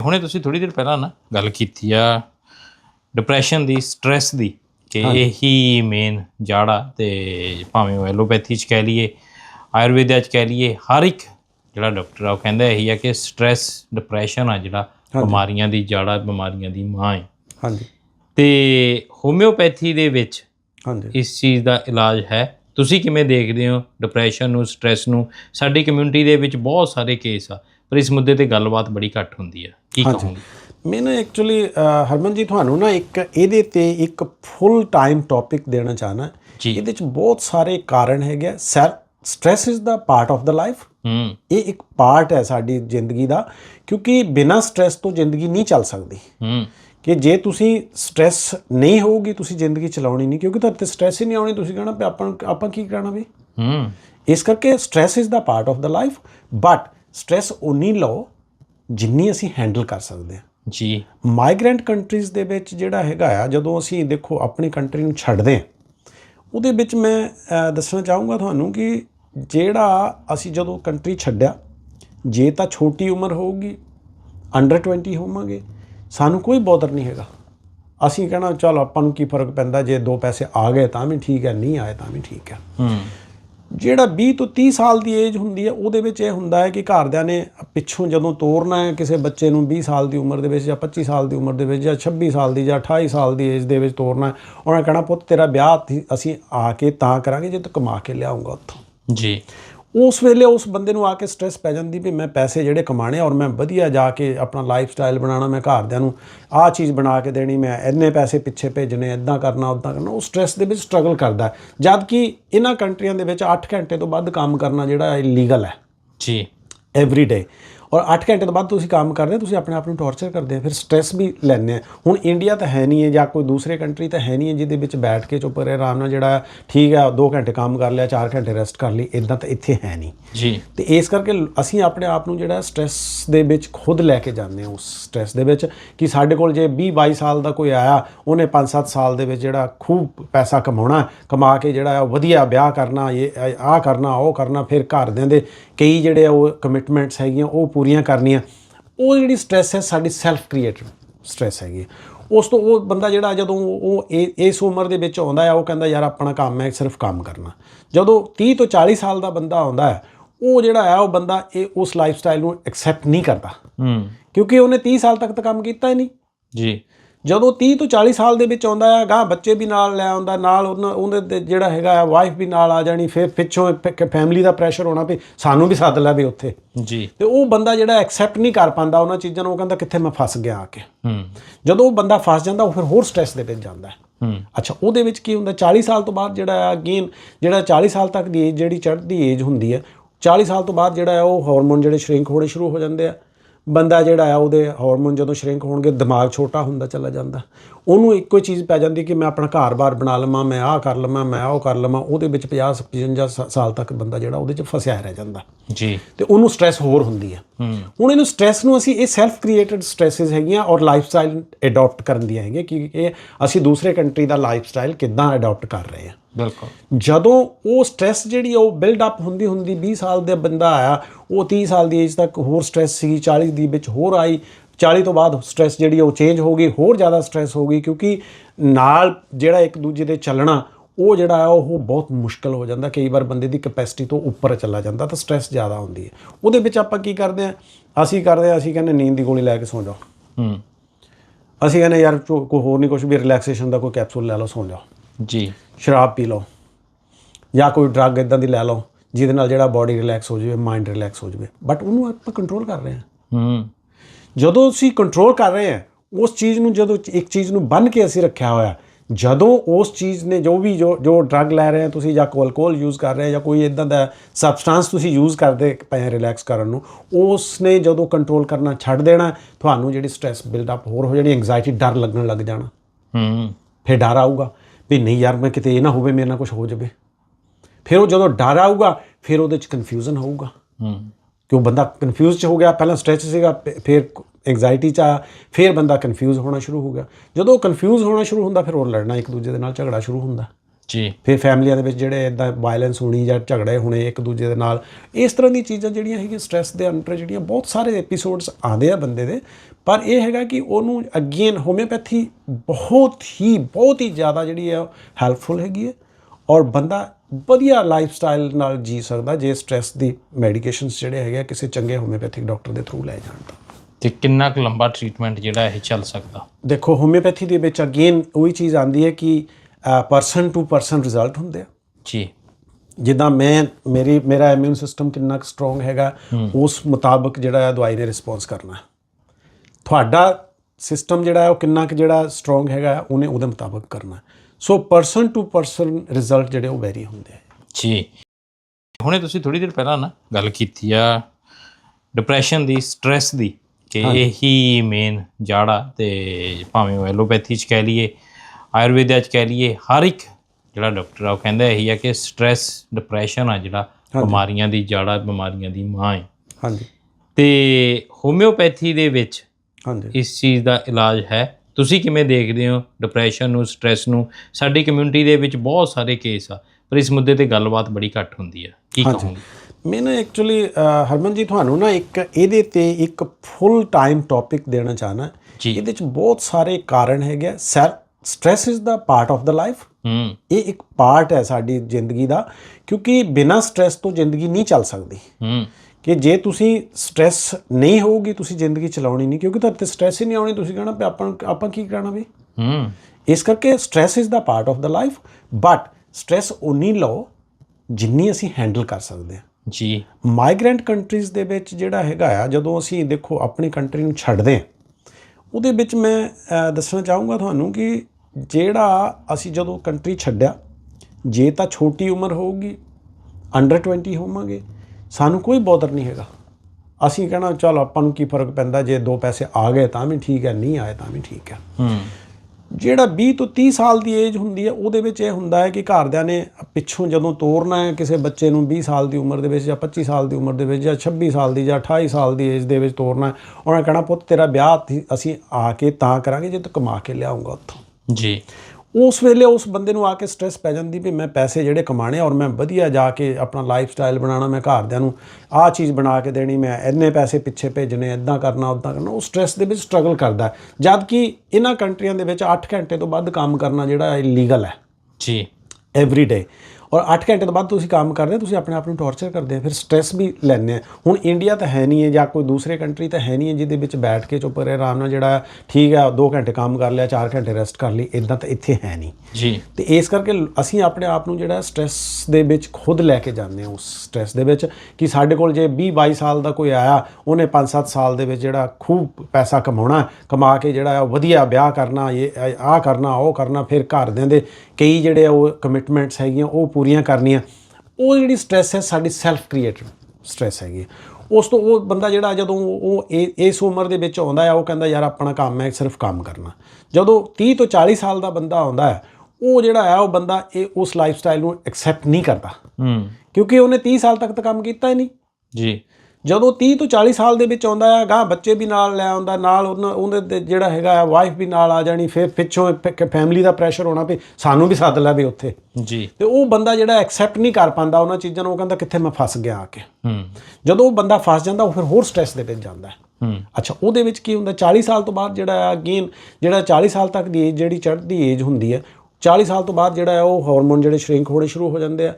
ਹੁਣੇ ਤੁਸੀਂ ਥੋੜੀ ਦੇਰ ਪਹਿਲਾਂ ਨਾ ਗੱਲ ਕੀਤੀ ਆ ਡਿਪਰੈਸ਼ਨ ਦੀ ਸਟ੍ਰੈਸ ਦੀ ਕਿ ਇਹੀ ਮੇਨ ਜਾੜਾ ਤੇ ਭਾਵੇਂ ਉਹ ਐਲੋਪੈਥੀ ਚ ਕਹਿ ਲਈਏ ਆਯੁਰਵੇਦਾ ਚ ਕਹਿ ਲਈਏ ਹਰ ਇੱਕ ਜਿਹੜਾ ਡਾਕਟਰ ਆ ਉਹ ਕਹਿੰਦਾ ਇਹੀ ਆ ਕਿ ਸਟ੍ਰੈਸ ਡਿਪਰੈਸ਼ਨ ਆ ਜਿਹੜਾ ਬਿਮਾਰੀਆਂ ਦੀ ਜਾੜਾ ਬਿਮਾਰੀਆਂ ਦੀ ਮਾਂ ਹੈ ਹਾਂਜੀ। ਤੇ ਹੋਮਿਓਪੈਥੀ ਦੇ ਵਿੱਚ ਹਾਂਜੀ। ਇਸ ਚੀਜ਼ ਦਾ ਇਲਾਜ ਹੈ। ਤੁਸੀਂ ਕਿਵੇਂ ਦੇਖਦੇ ਹੋ ਡਿਪਰੈਸ਼ਨ ਨੂੰ ਸਟ੍ਰੈਸ ਨੂੰ? ਸਾਡੀ ਕਮਿਊਨਿਟੀ ਦੇ ਵਿੱਚ ਬਹੁਤ ਸਾਰੇ ਕੇਸ ਆ। ਪਰ ਇਸ ਮੁੱਦੇ ਤੇ ਗੱਲਬਾਤ ਬੜੀ ਘੱਟ ਹੁੰਦੀ ਆ ਕੀ ਕਹੋਗੇ? ਮੈਨੂੰ ਐਕਚੁਅਲੀ ਹਰਮਨ ਜੀ ਤੁਹਾਨੂੰ ਨਾ ਇੱਕ ਇਹਦੇ ਤੇ ਇੱਕ ਫੁੱਲ ਟਾਈਮ ਟੌਪਿਕ ਦੇਣਾ ਚਾਹਨਾ। ਇਹਦੇ ਚ ਬਹੁਤ ਸਾਰੇ ਕਾਰਨ ਹੈਗੇ stress is the part of the life ਹੂੰ। ਇਹ ਇੱਕ ਪਾਰਟ ਹੈ ਸਾਡੀ ਜ਼ਿੰਦਗੀ ਦਾ ਕਿਉਂਕਿ ਬਿਨਾਂ ਸਟ੍ਰੈਸ ਤੋਂ ਜ਼ਿੰਦਗੀ ਨਹੀਂ ਚੱਲ ਸਕਦੀ। ਹੂੰ। ਕਿ ਜੇ ਤੁਸੀਂ ਸਟ੍ਰੈਸ ਨਹੀਂ ਹੋਊਗੀ ਤੁਸੀਂ ਜ਼ਿੰਦਗੀ ਚਲਾਉਣੀ ਨਹੀਂ ਕਿਉਂਕਿ ਤੁਹਾਡੇ ਤੇ ਸਟ੍ਰੈਸ ਹੀ ਨਹੀਂ ਆਉਣੀ। ਤੁਸੀਂ ਕਹਣਾ ਆਪਾਂ ਆਪਾਂ ਕੀ ਕਰਨਾ ਵੀ? ਹੂੰ। ਇਸ ਕਰਕੇ stress is the part of the life but stress ਉਨੀ ਲਓ ਜਿੰਨੀ ਅਸੀਂ ਹੈਂਡਲ ਕਰ ਸਕਦੇ ਹਾਂ। ਜੀ। ਮਾਈਗ੍ਰੈਂਟ ਕੰਟਰੀਜ਼ ਦੇ ਵਿੱਚ ਜਿਹੜਾ ਹੈਗਾ ਆ ਜਦੋਂ ਅਸੀਂ ਦੇਖੋ ਆਪਣੀ ਕੰਟਰੀ ਨੂੰ ਛੱਡਦੇ ਹਾਂ ਉਹਦੇ ਵਿੱਚ ਮੈਂ ਦੱਸਣਾ ਚਾਹੂੰਗਾ ਤੁਹਾਨੂੰ ਕਿ ਜਿਹੜਾ ਅਸੀਂ ਜਦੋਂ ਕੰਟਰੀ ਛੱਡਿਆ ਜੇ ਤਾਂ ਛੋਟੀ ਉਮਰ ਹੋਊਗੀ ਅੰਡਰ 20 ਹੋਵਾਂਗੇ ਸਾਨੂੰ ਕੋਈ ਬੋਦਰ ਨਹੀਂ ਹੈਗਾ। ਅਸੀਂ ਕਹਿਣਾ ਚਲ ਆਪਾਂ ਨੂੰ ਕੀ ਫ਼ਰਕ ਪੈਂਦਾ ਜੇ ਦੋ ਪੈਸੇ ਆ ਗਏ ਤਾਂ ਵੀ ਠੀਕ ਹੈ ਨਹੀਂ ਆਏ ਤਾਂ ਵੀ ਠੀਕ ਹੈ। ਹੂੰ। ਜਿਹੜਾ 20 ਤੋਂ 30 ਸਾਲ ਦੀ ਏਜ ਹੁੰਦੀ ਹੈ, ਉਹਦੇ ਵਿੱਚ ਇਹ ਹੁੰਦਾ ਹੈ ਕਿ ਘਰਦਿਆਂ ਨੇ ਪਿੱਛੋਂ ਜਦੋਂ ਤੋਰਨਾ ਹੈ ਕਿਸੇ ਬੱਚੇ ਨੂੰ 20 ਸਾਲ ਦੀ ਉਮਰ ਦੇ ਵਿੱਚ ਜਾਂ 25 ਸਾਲ ਦੀ ਉਮਰ ਦੇ ਵਿੱਚ ਜਾਂ 26 ਸਾਲ ਦੀ ਜਾਂ 28 ਸਾਲ ਦੀ ਏਜ ਦੇ ਵਿੱਚ ਤੋਰਨਾ ਉਹਨਾਂ ਕਹਿਣਾ, ਪੁੱਤ, ਤੇਰਾ ਵਿਆਹ ਅਸੀਂ ਆ ਕੇ ਤਾਂ ਕਰਾਂਗੇ, ਜੇ ਤੂੰ ਕਮਾ ਕੇ ਲਿਆਉਂਗਾ ਉੱਥੋਂ। ਜੀ। ਉਸ ਵੇਲੇ ਉਸ ਬੰਦੇ ਨੂੰ ਆ ਕੇ ਸਟ੍ਰੈਸ ਪੈ ਜਾਂਦੀ ਵੀ ਮੈਂ ਪੈਸੇ ਜਿਹੜੇ ਕਮਾਣੇ ਔਰ ਮੈਂ ਵਧੀਆ ਜਾ ਕੇ ਆਪਣਾ ਲਾਈਫ ਸਟਾਈਲ ਬਣਾਉਣਾ ਮੈਂ ਘਰਦਿਆਂ ਨੂੰ ਆਹ ਚੀਜ਼ ਬਣਾ ਕੇ ਦੇਣੀ ਮੈਂ ਇੰਨੇ ਪੈਸੇ ਪਿੱਛੇ ਭੇਜਣੇ ਇਦਾਂ ਕਰਨਾ ਉਦਾਂ ਕਰਨਾ ਉਹ ਸਟ੍ਰੈਸ ਦੇ ਵਿੱਚ ਸਟਰਗਲ ਕਰਦਾ। ਜਦ ਕਿ ਇਹਨਾਂ ਕੰਟਰੀਆਂ ਦੇ ਵਿੱਚ 8 ਘੰਟੇ ਤੋਂ ਵੱਧ ਕੰਮ ਕਰਨਾ ਜਿਹੜਾ ਇਲੀਗਲ ਹੈ। ਜੀ। ਐਵਰੀ ਡੇ ਔਰ 8 ਘੰਟੇ ਤੋਂ ਬਾਅਦ ਤੁਸੀਂ ਕੰਮ ਕਰਦੇ ਹੋ ਤੁਸੀਂ ਆਪਣੇ ਆਪ ਨੂੰ ਟੌਰਚਰ ਕਰਦੇ ਹੋ ਫਿਰ ਸਟ੍ਰੈਸ ਵੀ ਲੈਂਦੇ ਆ ਹੁਣ ਇੰਡੀਆ ਤਾਂ ਹੈ ਨਹੀਂ ਹੈ ਜਾਂ ਕੋਈ ਦੂਸਰੇ ਕੰਟਰੀ ਤਾਂ ਹੈ ਨਹੀਂ ਹੈ ਜਿਹਦੇ ਵਿੱਚ ਬੈਠ ਕੇ ਚੁੱਪ ਰਹੇ ਆਰਾਮ ਨਾਲ ਜਿਹੜਾ ਠੀਕ ਹੈ 2 ਘੰਟੇ ਕੰਮ ਕਰ ਲਿਆ 4 ਘੰਟੇ ਰੈਸਟ ਕਰ ਲਈ ਇਦਾਂ ਤਾਂ ਇੱਥੇ ਹੈ ਨਹੀਂ। ਜੀ। ਤੇ ਇਸ ਕਰਕੇ ਅਸੀਂ ਆਪਣੇ ਆਪ ਨੂੰ ਜਿਹੜਾ ਸਟ੍ਰੈਸ ਦੇ ਵਿੱਚ ਖੁਦ ਲੈ ਕੇ ਜਾਂਦੇ ਹਾਂ ਉਸ ਸਟ੍ਰੈਸ ਦੇ ਵਿੱਚ ਕਿ ਸਾਡੇ ਕੋਲ ਜੇ 20 22 ਸਾਲ ਦਾ ਕੋਈ ਆਇਆ ਉਹਨੇ 5-7 ਸਾਲ ਦੇ ਵਿੱਚ ਜਿਹੜਾ ਖੂਬ ਪੈਸਾ ਕਮਾਉਣਾ ਕਮਾ ਕੇ ਜਿਹੜਾ ਆ ਵਧੀਆ ਵਿਆਹ ਕਰਨਾ ਇਹ ਆਹ ਕਰਨਾ ਉਹ ਕਰਨਾ ਫਿਰ ਘਰਦਿਆਂ ਦੇ ਕਈ ਜਿਹੜੇ ਆ ਉਹ ਕਮਿਟਮੈਂਟਸ ਹੈਗੀਆਂ ਉਹ ਪੂਰੀਆਂ ਕਰਨੀਆਂ। ਉਹ ਜਿਹੜੀ ਸਟ੍ਰੈਸ ਹੈ ਸਾਡੀ ਸੈਲਫ ਕ੍ਰੀਏਟਡ ਸਟ੍ਰੈਸ ਹੈਗੀ। ਉਸ ਤੋਂ ਉਹ ਬੰਦਾ ਜਿਹੜਾ ਜਦੋਂ ਉਹ ਇਸ ਉਮਰ ਦੇ ਵਿੱਚ ਆਉਂਦਾ ਹੈ ਉਹ ਕਹਿੰਦਾ ਯਾਰ ਆਪਣਾ ਕੰਮ ਹੈ ਸਿਰਫ ਕੰਮ ਕਰਨਾ। ਜਦੋਂ 30 ਤੋਂ 40 ਸਾਲ ਦਾ ਬੰਦਾ ਆਉਂਦਾ ਹੈ ਉਹ ਜਿਹੜਾ ਹੈ ਉਹ ਬੰਦਾ ਇਹ ਉਸ ਲਾਈਫ ਸਟਾਈਲ ਨੂੰ ਐਕਸੈਪਟ ਨਹੀਂ ਕਰਦਾ। ਹੂੰ। ਕਿਉਂਕਿ ਉਹਨੇ 30 ਸਾਲ ਤੱਕ ਤਾਂ ਕੰਮ ਕੀਤਾ ਹੀ ਨਹੀਂ। ਜੀ। ਜਦੋਂ 30 ਤੋਂ 40 ਸਾਲ ਦੇ ਵਿੱਚ ਆਉਂਦਾ ਹੈ ਗਾਂ ਬੱਚੇ ਵੀ ਨਾਲ ਲੈ ਆਉਂਦਾ ਨਾਲ ਉਹਦੇ ਤੇ ਜਿਹੜਾ ਹੈਗਾ ਆ ਵਾਈਫ ਵੀ ਨਾਲ ਆ ਜਾਣੀ ਫਿਰ ਪਿੱਛੋਂ ਫੈਮਿਲੀ ਦਾ ਪ੍ਰੈਸ਼ਰ ਹੋਣਾ ਵੀ ਸਾਨੂੰ ਵੀ ਸੱਦ ਲੈ ਵੀ ਉੱਥੇ। ਜੀ। ਤੇ ਉਹ ਬੰਦਾ ਜਿਹੜਾ ਐਕਸੈਪਟ ਨਹੀਂ ਕਰ ਪਾਉਂਦਾ ਉਹਨਾਂ ਚੀਜ਼ਾਂ ਨੂੰ ਉਹ ਕਹਿੰਦਾ ਕਿੱਥੇ ਮੈਂ ਫਸ ਗਿਆ ਆ ਕੇ। ਹੂੰ। ਜਦੋਂ ਉਹ ਬੰਦਾ ਫਸ ਜਾਂਦਾ ਉਹ ਫਿਰ ਹੋਰ ਸਟ੍ਰੈਸ ਦੇ ਵਿੱਚ ਜਾਂਦਾ। ਹੈ। ਅੱਛਾ ਉਹਦੇ ਵਿੱਚ ਕੀ ਹੁੰਦਾ 40 ਸਾਲ ਤੋਂ ਬਾਅਦ ਜਿਹੜਾ ਆ ਅਗੇਨ ਜਿਹੜਾ 40 ਸਾਲ ਤੱਕ ਦੀ ਏਜ ਜਿਹੜੀ ਚੜ੍ਹਦੀ ਏਜ ਹੁੰਦੀ ਹੈ 40 ਸਾਲ ਤੋਂ ਬਾਅਦ ਜਿਹੜਾ ਆ ਉਹ ਹਾਰਮੋਨ ਜਿਹੜੇ ਸ਼ਰਿੰਕ ਹੋਣੇ ਸ਼ੁਰੂ ਹੋ ਜਾਂਦੇ ਆ। ਬੰਦਾ ਜਿਹੜਾ ਆ ਉਹਦੇ ਹਾਰਮੋਨ ਜਦੋਂ ਸ਼ਰਿੰਕ ਹੋਣਗੇ ਦਿਮਾਗ ਛੋਟਾ ਹੁੰਦਾ ਚਲਾ ਜਾਂਦਾ। ਉਹਨੂੰ ਇੱਕੋ ਹੀ ਚੀਜ਼ ਪੈ ਜਾਂਦੀ ਕਿ ਮੈਂ ਆਪਣਾ ਘਰ-ਬਾਰ ਬਣਾ ਲਵਾਂ ਮੈਂ ਆਹ ਕਰ ਲਵਾਂ ਮੈਂ ਉਹ ਕਰ ਲਵਾਂ ਉਹਦੇ ਵਿੱਚ 50 55 ਸਾਲ ਤੱਕ ਬੰਦਾ ਜਿਹੜਾ ਉਹਦੇ 'ਚ ਫਸਿਆ ਰਹਿ ਜਾਂਦਾ। ਜੀ। ਤੇ ਉਹਨੂੰ ਸਟ੍ਰੈਸ ਹੋਰ ਹੁੰਦੀ ਹੈ। ਹੁਣ ਇਹਨੂੰ ਸਟ੍ਰੈਸ ਨੂੰ ਅਸੀਂ ਇਹ ਸੈਲਫ ਕ੍ਰੀਏਟਡ ਸਟ੍ਰੈਸਸ ਹੈਗੀਆਂ ਔਰ ਲਾਈਫ ਸਟਾਈਲ ਅਡਾਪਟ ਕਰਨ ਦੀਆਂ ਹੈਗੀਆਂ ਕਿ ਇਹ ਅਸੀਂ ਦੂਸਰੇ ਕੰਟਰੀ ਦਾ ਲਾਈਫ ਸਟਾਈਲ ਕਿੱਦਾਂ ਅਡਾਪਟ ਕਰ ਰਹੇ ਹਾਂ ਬਿਲਕੁਲ। ਜਦੋਂ ਉਹ ਸਟ੍ਰੈਸ ਜਿਹੜੀ ਆ ਉਹ ਬਿਲਡ ਅਪ ਹੁੰਦੀ ਹੁੰਦੀ 20 ਸਾਲ ਦੇ ਬੰਦਾ ਆਇਆ ਉਹ 30 ਸਾਲ ਦੀ ਏਜ ਤੱਕ ਹੋਰ ਸਟ੍ਰੈਸ ਸੀ 40 ਦੀ ਵਿੱਚ ਹੋਰ ਆਈ 40 ਤੋਂ ਬਾਅਦ ਸਟ੍ਰੈਸ ਜਿਹੜੀ ਉਹ ਚੇਂਜ ਹੋ ਗਈ ਹੋਰ ਜ਼ਿਆਦਾ ਸਟ੍ਰੈਸ ਹੋ ਗਈ ਕਿਉਂਕਿ ਨਾਲ ਜਿਹੜਾ ਇੱਕ ਦੂਜੇ ਦੇ ਚੱਲਣਾ ਉਹ ਜਿਹੜਾ ਆ ਉਹ ਬਹੁਤ ਮੁਸ਼ਕਲ ਹੋ ਜਾਂਦਾ ਕਈ ਵਾਰ ਬੰਦੇ ਦੀ ਕੈਪੈਸਿਟੀ ਤੋਂ ਉੱਪਰ ਚਲਾ ਜਾਂਦਾ ਤਾਂ ਸਟ੍ਰੈਸ ਜ਼ਿਆਦਾ ਹੁੰਦੀ ਹੈ। ਉਹਦੇ ਵਿੱਚ ਆਪਾਂ ਕੀ ਕਰਦੇ ਆ ਅਸੀਂ ਕਰਦੇ ਆ ਅਸੀਂ ਕਹਿੰਦੇ ਨੀਂਦ ਦੀ ਗੋਲੀ ਲੈ ਕੇ ਸੌਂ ਜਾਓ। ਹੂੰ। ਅਸੀਂ ਕਹਿੰਦੇ ਯਾਰ ਕੋਈ ਹੋਰ ਨਹੀਂ ਕੁਝ ਵੀ ਰਿਲੈਕਸੇਸ਼ਨ ਦਾ ਕੋਈ ਕੈਪਸੂਲ ਲੈ ਲਓ ਸੌਂ ਜਾਓ। ਜੀ। ਸ਼ਰਾਬ ਪੀ ਲਓ। ਜਾਂ ਕੋਈ ਡਰੱਗ ਇਦਾਂ ਦੀ ਲੈ ਲਓ ਜਿਹਦੇ ਨਾਲ ਜਿਹੜਾ ਬਾਡੀ ਰਿਲੈਕਸ ਹੋ ਜਾਵੇ ਮਾਈਂਡ ਰਿਲੈਕਸ ਹੋ ਜਾਵੇ। ਬਟ ਉਹਨੂੰ ਆਪਾਂ ਕੰਟਰੋਲ ਕਰ ਰਹੇ ਹਾਂ। ਹੂੰ। ਜਦੋਂ ਅਸੀਂ ਕੰਟਰੋਲ ਕਰ ਰਹੇ ਹਾਂ ਉਸ ਚੀਜ਼ ਨੂੰ ਜਦੋਂ ਇੱਕ ਚੀਜ਼ ਨੂੰ ਬੰਨ ਕੇ ਅਸੀਂ ਰੱਖਿਆ ਹੋਇਆ ਜਦੋਂ ਉਸ ਚੀਜ਼ ਨੇ ਜੋ ਵੀ ਜੋ ਜੋ ਡਰੱਗ ਲੈ ਰਹੇ ਹੋ ਤੁਸੀਂ ਜਾਂ ਅਲਕੋਹਲ ਯੂਜ਼ ਕਰ ਰਹੇ ਹੋ ਜਾਂ ਕੋਈ ਇਦਾਂ ਦਾ ਸਬਸਟੈਂਸ ਤੁਸੀਂ ਯੂਜ਼ ਕਰਦੇ ਪਏ ਰਿਲੈਕਸ ਕਰਨ ਨੂੰ ਉਸ ਨੇ ਜਦੋਂ ਕੰਟਰੋਲ ਕਰਨਾ ਛੱਡ ਦੇਣਾ ਤੁਹਾਨੂੰ ਜਿਹੜੀ ਸਟ੍ਰੈਸ ਬਿਲਡ ਅਪ ਹੋਰ ਹੋ ਜਾਣੀ ਐਂਗਜ਼ਾਇਟੀ ਡਰ ਲੱਗਣ ਲੱਗ ਜਾਣਾ। ਹੂੰ। ਫਿਰ ਡਰ ਆਊਗਾ ਵੀ ਨਹੀਂ ਯਾਰ ਮੈਂ ਕਿਤੇ ਇਹ ਨਾ ਹੋਵੇ ਮੇਰੇ ਨਾਲ ਕੁਝ ਹੋ ਜਾਵੇ। ਫਿਰ ਉਹ ਜਦੋਂ ਡਰ ਆਊਗਾ ਫਿਰ ਉਹਦੇ ਚ ਕਨਫਿਊਜ਼ਨ ਹੋਊਗਾ। ਹੂੰ। ਕਿ ਉਹ ਬੰਦਾ ਕਨਫਿਊਜ਼ ਚ ਹੋ ਗਿਆ ਪਹਿਲਾਂ ਸਟ੍ਰੈਸ ਸੀਗਾ ਫਿਰ ਐਂਗਜ਼ਾਇਟੀ ਚ ਆ ਫਿਰ ਬੰਦਾ ਕਨਫਿਊਜ਼ ਹੋਣਾ ਸ਼ੁਰੂ ਹੋ ਗਿਆ। ਜਦੋਂ ਕਨਫਿਊਜ਼ ਹੋਣਾ ਸ਼ੁਰੂ ਹੁੰਦਾ ਫਿਰ ਉਹ ਲੜਨਾ ਇੱਕ ਦੂਜੇ ਦੇ ਨਾਲ ਝਗੜਾ ਸ਼ੁਰੂ ਹੁੰਦਾ। ਜੀ। ਫਿਰ ਫੈਮਲੀਆਂ ਦੇ ਵਿੱਚ ਜਿਹੜੇ ਇਦਾਂ ਵਾਇਲੈਂਸ ਹੋਣੀ ਜਾਂ ਝਗੜੇ ਹੋਣੇ ਇੱਕ ਦੂਜੇ ਦੇ ਨਾਲ ਇਸ ਤਰ੍ਹਾਂ ਦੀ ਚੀਜ਼ਾਂ ਜਿਹੜੀਆਂ ਹੈਗੀਆਂ ਸਟ੍ਰੈਸ ਦੇ ਅੰਡਰ ਜਿਹੜੀਆਂ ਬਹੁਤ ਸਾਰੇ ਐਪੀਸੋਡਸ ਆਉਂਦੇ ਆ ਬੰਦੇ ਦੇ। ਪਰ ਇਹ ਹੈਗਾ ਕਿ ਉਹਨੂੰ ਅਗੇਨ ਹੋਮਿਓਪੈਥੀ ਬਹੁਤ ਹੀ ਬਹੁਤ ਹੀ ਜ਼ਿਆਦਾ ਜਿਹੜੀ ਹੈ ਹੈਲਪਫੁਲ ਹੈਗੀ ਹੈ ਔਰ ਬੰਦਾ ਵਧੀਆ ਲਾਈਫ ਸਟਾਈਲ ਨਾਲ ਜੀ ਸਕਦਾ ਜੇ ਸਟ੍ਰੈਸ ਦੀ ਮੈਡੀਕੇਸ਼ਨਸ ਜਿਹੜੇ ਹੈਗੇ ਕਿਸੇ ਚੰਗੇ ਹੋਮਿਓਪੈਥਿਕ ਡਾਕਟਰ ਦੇ ਥਰੂ ਲੈ ਜਾਣ ਤਾਂ। ਤੇ ਕਿੰਨਾ ਕੁ ਲੰਬਾ ਟ੍ਰੀਟਮੈਂਟ ਜਿਹੜਾ ਇਹ ਚੱਲ ਸਕਦਾ? ਦੇਖੋ ਹੋਮਿਓਪੈਥੀ ਦੇ ਵਿੱਚ ਅਗੇਨ ਉਹੀ ਚੀਜ਼ ਆਂਦੀ ਹੈ ਕਿ ਪਰਸਨ ਟੂ ਪਰਸਨ ਰਿਜ਼ਲਟ ਹੁੰਦੇ ਆ। ਜੀ। ਜਿੱਦਾਂ ਮੈਂ ਮੇਰੀ ਮੇਰਾ ਇਮਿਊਨ ਸਿਸਟਮ ਕਿੰਨਾ ਕੁ ਸਟਰੋਂਗ ਹੈਗਾ ਉਸ ਮੁਤਾਬਕ ਜਿਹੜਾ ਹੈ ਦਵਾਈ ਨੇ ਰਿਸਪੌਂਸ ਕਰਨਾ। ਤੁਹਾਡਾ ਸਿਸਟਮ ਜਿਹੜਾ ਹੈ ਉਹ ਕਿੰਨਾ ਕੁ ਜਿਹੜਾ ਸਟਰੋਂਗ ਹੈਗਾ ਉਹਨੇ ਉਹਦੇ ਮੁਤਾਬਕ ਕਰਨਾ। ਹੈ। So person to person result ਜਿਹੜੇ ਉਹ ਵੈਰੀ ਹੁੰਦੇ ਆ। ਜੀ। ਹੁਣੇ ਤੁਸੀਂ ਥੋੜੀ ਦੇਰ ਪਹਿਲਾਂ ਨਾ ਗੱਲ ਕੀਤੀ ਆ ਡਿਪਰੈਸ਼ਨ ਦੀ ਸਟ੍ਰੈਸ ਦੀ ਕਿ ਇਹੀ ਮੇਨ ਜਾੜਾ ਤੇ ਭਾਵੇਂ ਉਹ ਐਲੋਪੈਥੀ ਚ ਕਹਿ ਲਈਏ ਆਯੁਰਵੇਦਾ ਚ ਕਹਿ ਲਈਏ ਹਰ ਇੱਕ ਜਿਹੜਾ ਡਾਕਟਰ ਆ ਉਹ ਕਹਿੰਦਾ ਇਹੀ ਆ ਕਿ ਸਟ੍ਰੈਸ ਡਿਪਰੈਸ਼ਨ ਆ ਜਿਹੜਾ ਬਿਮਾਰੀਆਂ ਦੀ ਜਾੜਾ ਬਿਮਾਰੀਆਂ ਦੀ ਮਾਂ ਹੈ ਹਾਂਜੀ। ਤੇ ਹੋਮਿਓਪੈਥੀ ਦੇ ਵਿੱਚ ਹਾਂਜੀ। ਇਸ ਚੀਜ਼ ਦਾ ਇਲਾਜ ਹੈ। ਤੁਸੀਂ ਕਿਵੇਂ ਦੇਖਦੇ ਹੋ ਡਿਪਰੈਸ਼ਨ ਨੂੰ ਸਟ੍ਰੈਸ ਨੂੰ? ਸਾਡੀ ਕਮਿਊਨਿਟੀ ਦੇ ਵਿੱਚ ਬਹੁਤ ਸਾਰੇ ਕੇਸ ਆ ਪਰ ਇਸ ਮੁੱਦੇ ਤੇ ਗੱਲਬਾਤ ਬੜੀ ਘੱਟ ਹੁੰਦੀ ਹੈ ਕੀ ਕਹੋਗੇ? ਮੈਂ ਨਾ ਐਕਚੁਅਲੀ ਹਰਮਨ ਜੀ ਤੁਹਾਨੂੰ ਨਾ ਇੱਕ ਇਹਦੇ ਤੇ ਇੱਕ ਫੁੱਲ ਟਾਈਮ ਟੌਪਿਕ ਦੇਣਾ ਚਾਹਨਾ। ਇਹਦੇ ਚ ਬਹੁਤ ਸਾਰੇ ਕਾਰਨ ਹੈਗੇ stress is the part of the life ਹੂੰ। ਇਹ ਇੱਕ ਪਾਰਟ ਹੈ ਸਾਡੀ ਜ਼ਿੰਦਗੀ ਦਾ ਕਿਉਂਕਿ ਬਿਨਾਂ ਸਟ੍ਰੈਸ ਤੋਂ ਜ਼ਿੰਦਗੀ ਨਹੀਂ ਚੱਲ ਸਕਦੀ। ਹੂੰ। ਕਿ ਜੇ ਤੁਸੀਂ ਸਟ੍ਰੈਸ ਨਹੀਂ ਹੋਊਗੀ ਤੁਸੀਂ ਜ਼ਿੰਦਗੀ ਚਲਾਉਣੀ ਨਹੀਂ ਕਿਉਂਕਿ ਤੁਹਾਡੇ ਤੇ ਸਟ੍ਰੈਸ ਹੀ ਨਹੀਂ ਆਉਣੀ ਤੁਸੀਂ ਕਹਣਾ ਵੀ ਆਪਾਂ ਆਪਾਂ ਕੀ ਕਰਨਾ ਵੀ? ਹੂੰ। ਇਸ ਕਰਕੇ stress is the part of the life but stress ਉਨੀ ਲਓ ਜਿੰਨੀ ਅਸੀਂ ਹੈਂਡਲ ਕਰ ਸਕਦੇ ਹਾਂ। ਜੀ। ਮਾਈਗ੍ਰੈਂਟ ਕੰਟਰੀਜ਼ ਦੇ ਵਿੱਚ ਜਿਹੜਾ ਹੈਗਾ ਆ ਜਦੋਂ ਅਸੀਂ ਦੇਖੋ ਆਪਣੀ ਕੰਟਰੀ ਨੂੰ ਛੱਡਦੇ ਹਾਂ ਉਹਦੇ ਵਿੱਚ ਮੈਂ ਦੱਸਣਾ ਚਾਹੂੰਗਾ ਤੁਹਾਨੂੰ ਕਿ ਜਿਹੜਾ ਅਸੀਂ ਜਦੋਂ ਕੰਟਰੀ ਛੱਡਿਆ ਜੇ ਤਾਂ ਛੋਟੀ ਉਮਰ ਹੋਊਗੀ ਅੰਡਰ 20 ਹੋਵਾਂਗੇ ਸਾਨੂੰ ਕੋਈ ਬੋਦਰ ਨਹੀਂ ਹੈਗਾ। ਅਸੀਂ ਕਹਿਣਾ ਚਲ ਆਪਾਂ ਨੂੰ ਕੀ ਫ਼ਰਕ ਪੈਂਦਾ ਜੇ ਦੋ ਪੈਸੇ ਆ ਗਏ ਤਾਂ ਵੀ ਠੀਕ ਹੈ ਨਹੀਂ ਆਏ ਤਾਂ ਵੀ ਠੀਕ ਹੈ। ਹੂੰ। ਜਿਹੜਾ 20 ਤੋਂ 30 ਸਾਲ ਦੀ ਏਜ ਹੁੰਦੀ ਹੈ ਉਹਦੇ ਵਿੱਚ ਇਹ ਹੁੰਦਾ ਹੈ ਕਿ ਘਰਦਿਆਂ ਨੇ ਪਿੱਛੋਂ ਜਦੋਂ ਤੋਰਨਾ ਹੈ ਕਿਸੇ ਬੱਚੇ ਨੂੰ 20 ਸਾਲ ਦੀ ਉਮਰ ਦੇ ਵਿੱਚ ਜਾਂ 25 ਸਾਲ ਦੀ ਉਮਰ ਦੇ ਵਿੱਚ ਜਾਂ 26 ਸਾਲ ਦੀ ਜਾਂ 28 ਸਾਲ ਦੀ ਏਜ ਦੇ ਵਿੱਚ ਤੋਰਨਾ ਹੈ ਉਹਨਾਂ ਕਹਿਣਾ ਪੁੱਤ ਤੇਰਾ ਵਿਆਹ ਅਸੀਂ ਆ ਕੇ ਤਾਂ ਕਰਾਂਗੇ ਜੇ ਤੂੰ ਕਮਾ ਕੇ ਲਿਆਉਂਗਾ ਉੱਥੋਂ। ਜੀ। ਉਸ ਵੇਲੇ ਉਸ ਬੰਦੇ ਨੂੰ ਆ ਕੇ ਸਟ੍ਰੈਸ ਪੈ ਜਾਂਦੀ ਵੀ ਮੈਂ ਪੈਸੇ ਜਿਹੜੇ ਕਮਾਣੇ ਔਰ ਮੈਂ ਵਧੀਆ ਜਾ ਕੇ ਆਪਣਾ ਲਾਈਫ ਸਟਾਈਲ ਬਣਾਉਣਾ ਮੈਂ ਘਰਦਿਆਂ ਨੂੰ ਆਹ ਚੀਜ਼ ਬਣਾ ਕੇ ਦੇਣੀ ਮੈਂ ਇੰਨੇ ਪੈਸੇ ਪਿੱਛੇ ਭੇਜਣੇ ਇਦਾਂ ਕਰਨਾ ਉਦਾਂ ਕਰਨਾ ਉਹ ਸਟ੍ਰੈਸ ਦੇ ਵਿੱਚ ਸਟਰਗਲ ਕਰਦਾ। ਜਦ ਕਿ ਇਹਨਾਂ ਕੰਟਰੀਆਂ ਦੇ ਵਿੱਚ 8 ਘੰਟੇ ਤੋਂ ਵੱਧ ਕੰਮ ਕਰਨਾ ਜਿਹੜਾ ਇਲੀਗਲ ਹੈ। ਜੀ। ਐਵਰੀ ਡੇ ਔਰ 8 ਘੰਟੇ ਤੋਂ ਬਾਅਦ ਤੁਸੀਂ ਕੰਮ ਕਰਦੇ ਹੋ ਤੁਸੀਂ ਆਪਣੇ ਆਪ ਨੂੰ ਟੌਰਚਰ ਕਰਦੇ ਹੋ ਫਿਰ ਸਟ੍ਰੈਸ ਵੀ ਲੈਂਦੇ ਆ ਹੁਣ ਇੰਡੀਆ ਤਾਂ ਹੈ ਨਹੀਂ ਹੈ ਜਾਂ ਕੋਈ ਦੂਸਰੇ ਕੰਟਰੀ ਤਾਂ ਹੈ ਨਹੀਂ ਹੈ ਜਿਹਦੇ ਵਿੱਚ ਬੈਠ ਕੇ ਚੁੱਪ ਰਹੇ ਆਰਾਮ ਨਾਲ ਜਿਹੜਾ ਠੀਕ ਹੈ 2 ਘੰਟੇ ਕੰਮ ਕਰ ਲਿਆ 4 ਘੰਟੇ ਰੈਸਟ ਕਰ ਲਈ ਇਦਾਂ ਤਾਂ ਇੱਥੇ ਹੈ ਨਹੀਂ। ਜੀ। ਤੇ ਇਸ ਕਰਕੇ ਅਸੀਂ ਆਪਣੇ ਆਪ ਨੂੰ ਜਿਹੜਾ ਸਟ੍ਰੈਸ ਦੇ ਵਿੱਚ ਖੁਦ ਲੈ ਕੇ ਜਾਂਦੇ ਹਾਂ ਉਸ ਸਟ੍ਰੈਸ ਦੇ ਵਿੱਚ ਕਿ ਸਾਡੇ ਕੋਲ ਜੇ 20 22 ਸਾਲ ਦਾ ਕੋਈ ਆਇਆ ਉਹਨੇ 5-7 ਸਾਲ ਦੇ ਵਿੱਚ ਜਿਹੜਾ ਖੂਬ ਪੈਸਾ ਕਮਾਉਣਾ ਕਮਾ ਕੇ ਜਿਹੜਾ ਆ ਵਧੀਆ ਵਿਆਹ ਕਰਨਾ ਇਹ ਆਹ ਕਰਨਾ ਉਹ ਕਰਨਾ ਫਿਰ ਘਰਦਿਆਂ ਦੇ ਕਈ ਜਿਹੜੇ ਆ ਉਹ ਕਮਿਟਮੈਂਟਸ ਹੈਗੀਆਂ ਉਹ ਪੂਰੀਆਂ ਕਰਨੀਆਂ। ਉਹ ਜਿਹੜੀ ਸਟ੍ਰੈਸ ਹੈ ਸਾਡੀ ਸੈਲਫ ਕ੍ਰੀਏਟਡ ਸਟ੍ਰੈਸ ਹੈਗੀ ਹੈ। ਉਸ ਤੋਂ ਉਹ ਬੰਦਾ ਜਿਹੜਾ ਜਦੋਂ ਉਹ ਇਸ ਉਮਰ ਦੇ ਵਿੱਚ ਆਉਂਦਾ ਆ ਉਹ ਕਹਿੰਦਾ ਯਾਰ ਆਪਣਾ ਕੰਮ ਹੈ ਸਿਰਫ ਕੰਮ ਕਰਨਾ। ਜਦੋਂ 30 ਤੋਂ 40 ਸਾਲ ਦਾ ਬੰਦਾ ਆਉਂਦਾ ਹੈ ਉਹ ਜਿਹੜਾ ਹੈ ਉਹ ਬੰਦਾ ਇਹ ਉਸ ਲਾਈਫ ਸਟਾਈਲ ਨੂੰ ਐਕਸੈਪਟ ਨਹੀਂ ਕਰਦਾ। ਹੂੰ। ਕਿਉਂਕਿ ਉਹਨੇ 30 ਸਾਲ ਤੱਕ ਤਾਂ ਕੰਮ ਕੀਤਾ ਹੀ ਨਹੀਂ। ਜੀ। ਜਦੋਂ 30 ਤੋਂ 40 ਸਾਲ ਦੇ ਵਿੱਚ ਆਉਂਦਾ ਹੈ ਗਾਂ ਬੱਚੇ ਵੀ ਨਾਲ ਲੈ ਆਉਂਦਾ ਨਾਲ ਉਹਦੇ ਤੇ ਜਿਹੜਾ ਹੈਗਾ ਆ ਵਾਈਫ ਵੀ ਨਾਲ ਆ ਜਾਣੀ ਫਿਰ ਪਿੱਛੋਂ ਫੈਮਿਲੀ ਦਾ ਪ੍ਰੈਸ਼ਰ ਹੋਣਾ ਵੀ ਸਾਨੂੰ ਵੀ ਸੱਦ ਲੈ ਵੀ ਉੱਥੇ। ਜੀ। ਤੇ ਉਹ ਬੰਦਾ ਜਿਹੜਾ ਐਕਸੈਪਟ ਨਹੀਂ ਕਰ ਪਾਉਂਦਾ ਉਹਨਾਂ ਚੀਜ਼ਾਂ ਨੂੰ ਉਹ ਕਹਿੰਦਾ ਕਿੱਥੇ ਮੈਂ ਫਸ ਗਿਆ ਆ ਕੇ। ਹੂੰ। ਜਦੋਂ ਉਹ ਬੰਦਾ ਫਸ ਜਾਂਦਾ ਉਹ ਫਿਰ ਹੋਰ ਸਟ੍ਰੈਸ ਦੇ ਵਿੱਚ ਜਾਂਦਾ। ਹੈ। ਅੱਛਾ ਉਹਦੇ ਵਿੱਚ ਕੀ ਹੁੰਦਾ 40 ਸਾਲ ਤੋਂ ਬਾਅਦ ਜਿਹੜਾ ਆ ਅਗੇਨ ਜਿਹੜਾ 40 ਸਾਲ ਤੱਕ ਦੀ ਏਜ ਜਿਹੜੀ ਚੜ੍ਹਦੀ ਏਜ ਹੁੰਦੀ ਹੈ 40 ਸਾਲ ਤੋਂ ਬਾਅਦ ਜਿਹੜਾ ਆ ਉਹ ਹਾਰਮੋਨ ਜਿਹੜੇ ਸ਼ਰਿੰਕ ਹੋਣੇ ਸ਼ੁਰੂ ਹੋ ਜਾਂਦੇ ਆ।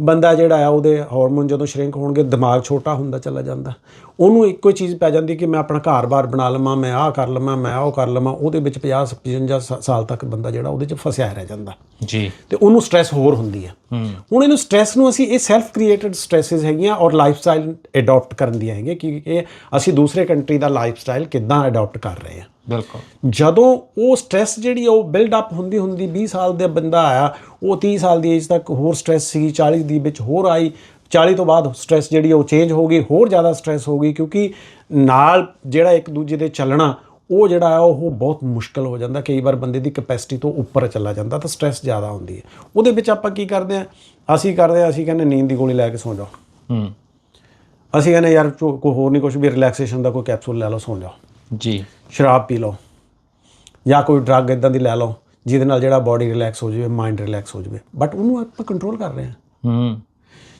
ਬੰਦਾ ਜਿਹੜਾ ਆ ਉਹਦੇ ਹਾਰਮੋਨ ਜਦੋਂ ਸ਼ਰਿੰਕ ਹੋਣਗੇ ਦਿਮਾਗ ਛੋਟਾ ਹੁੰਦਾ ਚਲਾ ਜਾਂਦਾ। ਉਹਨੂੰ ਇੱਕੋ ਹੀ ਚੀਜ਼ ਪੈ ਜਾਂਦੀ ਕਿ ਮੈਂ ਆਪਣਾ ਘਰ-ਬਾਰ ਬਣਾ ਲਵਾਂ ਮੈਂ ਆਹ ਕਰ ਲਵਾਂ ਮੈਂ ਉਹ ਕਰ ਲਵਾਂ ਉਹਦੇ ਵਿੱਚ 50 55 ਸਾਲ ਤੱਕ ਬੰਦਾ ਜਿਹੜਾ ਉਹਦੇ 'ਚ ਫਸਿਆ ਰਹਿ ਜਾਂਦਾ। ਜੀ। ਤੇ ਉਹਨੂੰ ਸਟ੍ਰੈਸ ਹੋਰ ਹੁੰਦੀ ਹੂੰ। ਹੁਣ ਇਹਨੂੰ ਸਟ੍ਰੈਸ ਨੂੰ ਅਸੀਂ ਇਹ ਸੈਲਫ ਕ੍ਰੀਏਟਡ ਸਟ੍ਰੈਸਸ ਹੈਗੀਆਂ ਔਰ ਲਾਈਫ ਸਟਾਈਲ ਅਡਾਪਟ ਕਰਨ ਦੀਆਂ ਹੈਗੀਆਂ ਕਿ ਇਹ ਅਸੀਂ ਦੂਸਰੇ ਕੰਟਰੀ ਦਾ ਲਾਈਫ ਸਟਾਈਲ ਕਿੱਦਾਂ ਅਡਾਪਟ ਕਰ ਰਹੇ ਹਾਂ ਬਿਲਕੁਲ। ਜਦੋਂ ਉਹ ਸਟ੍ਰੈਸ ਜਿਹੜੀ ਆ ਉਹ ਬਿਲਡ ਅਪ ਹੁੰਦੀ ਹੁੰਦੀ 20 ਸਾਲ ਦੇ ਬੰਦਾ ਆਇਆ ਉਹ 30 ਸਾਲ ਦੀ ਏਜ ਤੱਕ ਹੋਰ ਸਟ੍ਰੈਸ ਸੀ 40 ਦੀ ਵਿੱਚ ਹੋਰ ਆਈ 40 ਤੋਂ ਬਾਅਦ ਸਟ੍ਰੈਸ ਜਿਹੜੀ ਆ ਉਹ ਚੇਂਜ ਹੋ ਗਈ ਹੋਰ ਜ਼ਿਆਦਾ ਸਟ੍ਰੈਸ ਹੋ ਗਈ ਕਿਉਂਕਿ ਨਾਲ ਜਿਹੜਾ ਇੱਕ ਦੂਜੇ ਦੇ ਚੱਲਣਾ ਉਹ ਜਿਹੜਾ ਆ ਉਹ ਬਹੁਤ ਮੁਸ਼ਕਲ ਹੋ ਜਾਂਦਾ ਕਈ ਵਾਰ ਬੰਦੇ ਦੀ ਕੈਪੈਸਿਟੀ ਤੋਂ ਉੱਪਰ ਚਲਾ ਜਾਂਦਾ ਤਾਂ ਸਟ੍ਰੈਸ ਜ਼ਿਆਦਾ ਹੁੰਦੀ ਹੈ। ਉਹਦੇ ਵਿੱਚ ਆਪਾਂ ਕੀ ਕਰਦੇ ਆ ਅਸੀਂ ਕਰਦੇ ਆ ਅਸੀਂ ਕਹਿੰਦੇ ਨੀਂਦ ਦੀ ਗੋਲੀ ਲੈ ਕੇ ਸੌਂ ਜਾਓ। ਹੂੰ। ਅਸੀਂ ਕਹਿੰਦੇ ਯਾਰ ਕੋਈ ਹੋਰ ਨਹੀਂ ਕੁਝ ਵੀ ਰਿਲੈਕਸੇਸ਼ਨ ਦਾ ਕੋਈ ਕੈਪਸੂਲ ਲੈ ਲਓ ਸੌਂ ਜਾਓ। ਜੀ। ਸ਼ਰਾਬ ਪੀ ਲਓ ਜਾਂ ਕੋਈ ਡਰੱਗ ਇਦਾਂ ਦੀ ਲੈ ਲਓ ਜਿਹਦੇ ਨਾਲ ਜਿਹੜਾ ਬਾਡੀ ਰਿਲੈਕਸ ਹੋ ਜਾਵੇ ਮਾਈਂਡ ਰਿਲੈਕਸ ਹੋ ਜਾਵੇ। ਬਟ ਉਹਨੂੰ ਆਪਾਂ ਕੰਟਰੋਲ ਕਰ ਰਹੇ ਹਾਂ। ਹੂੰ।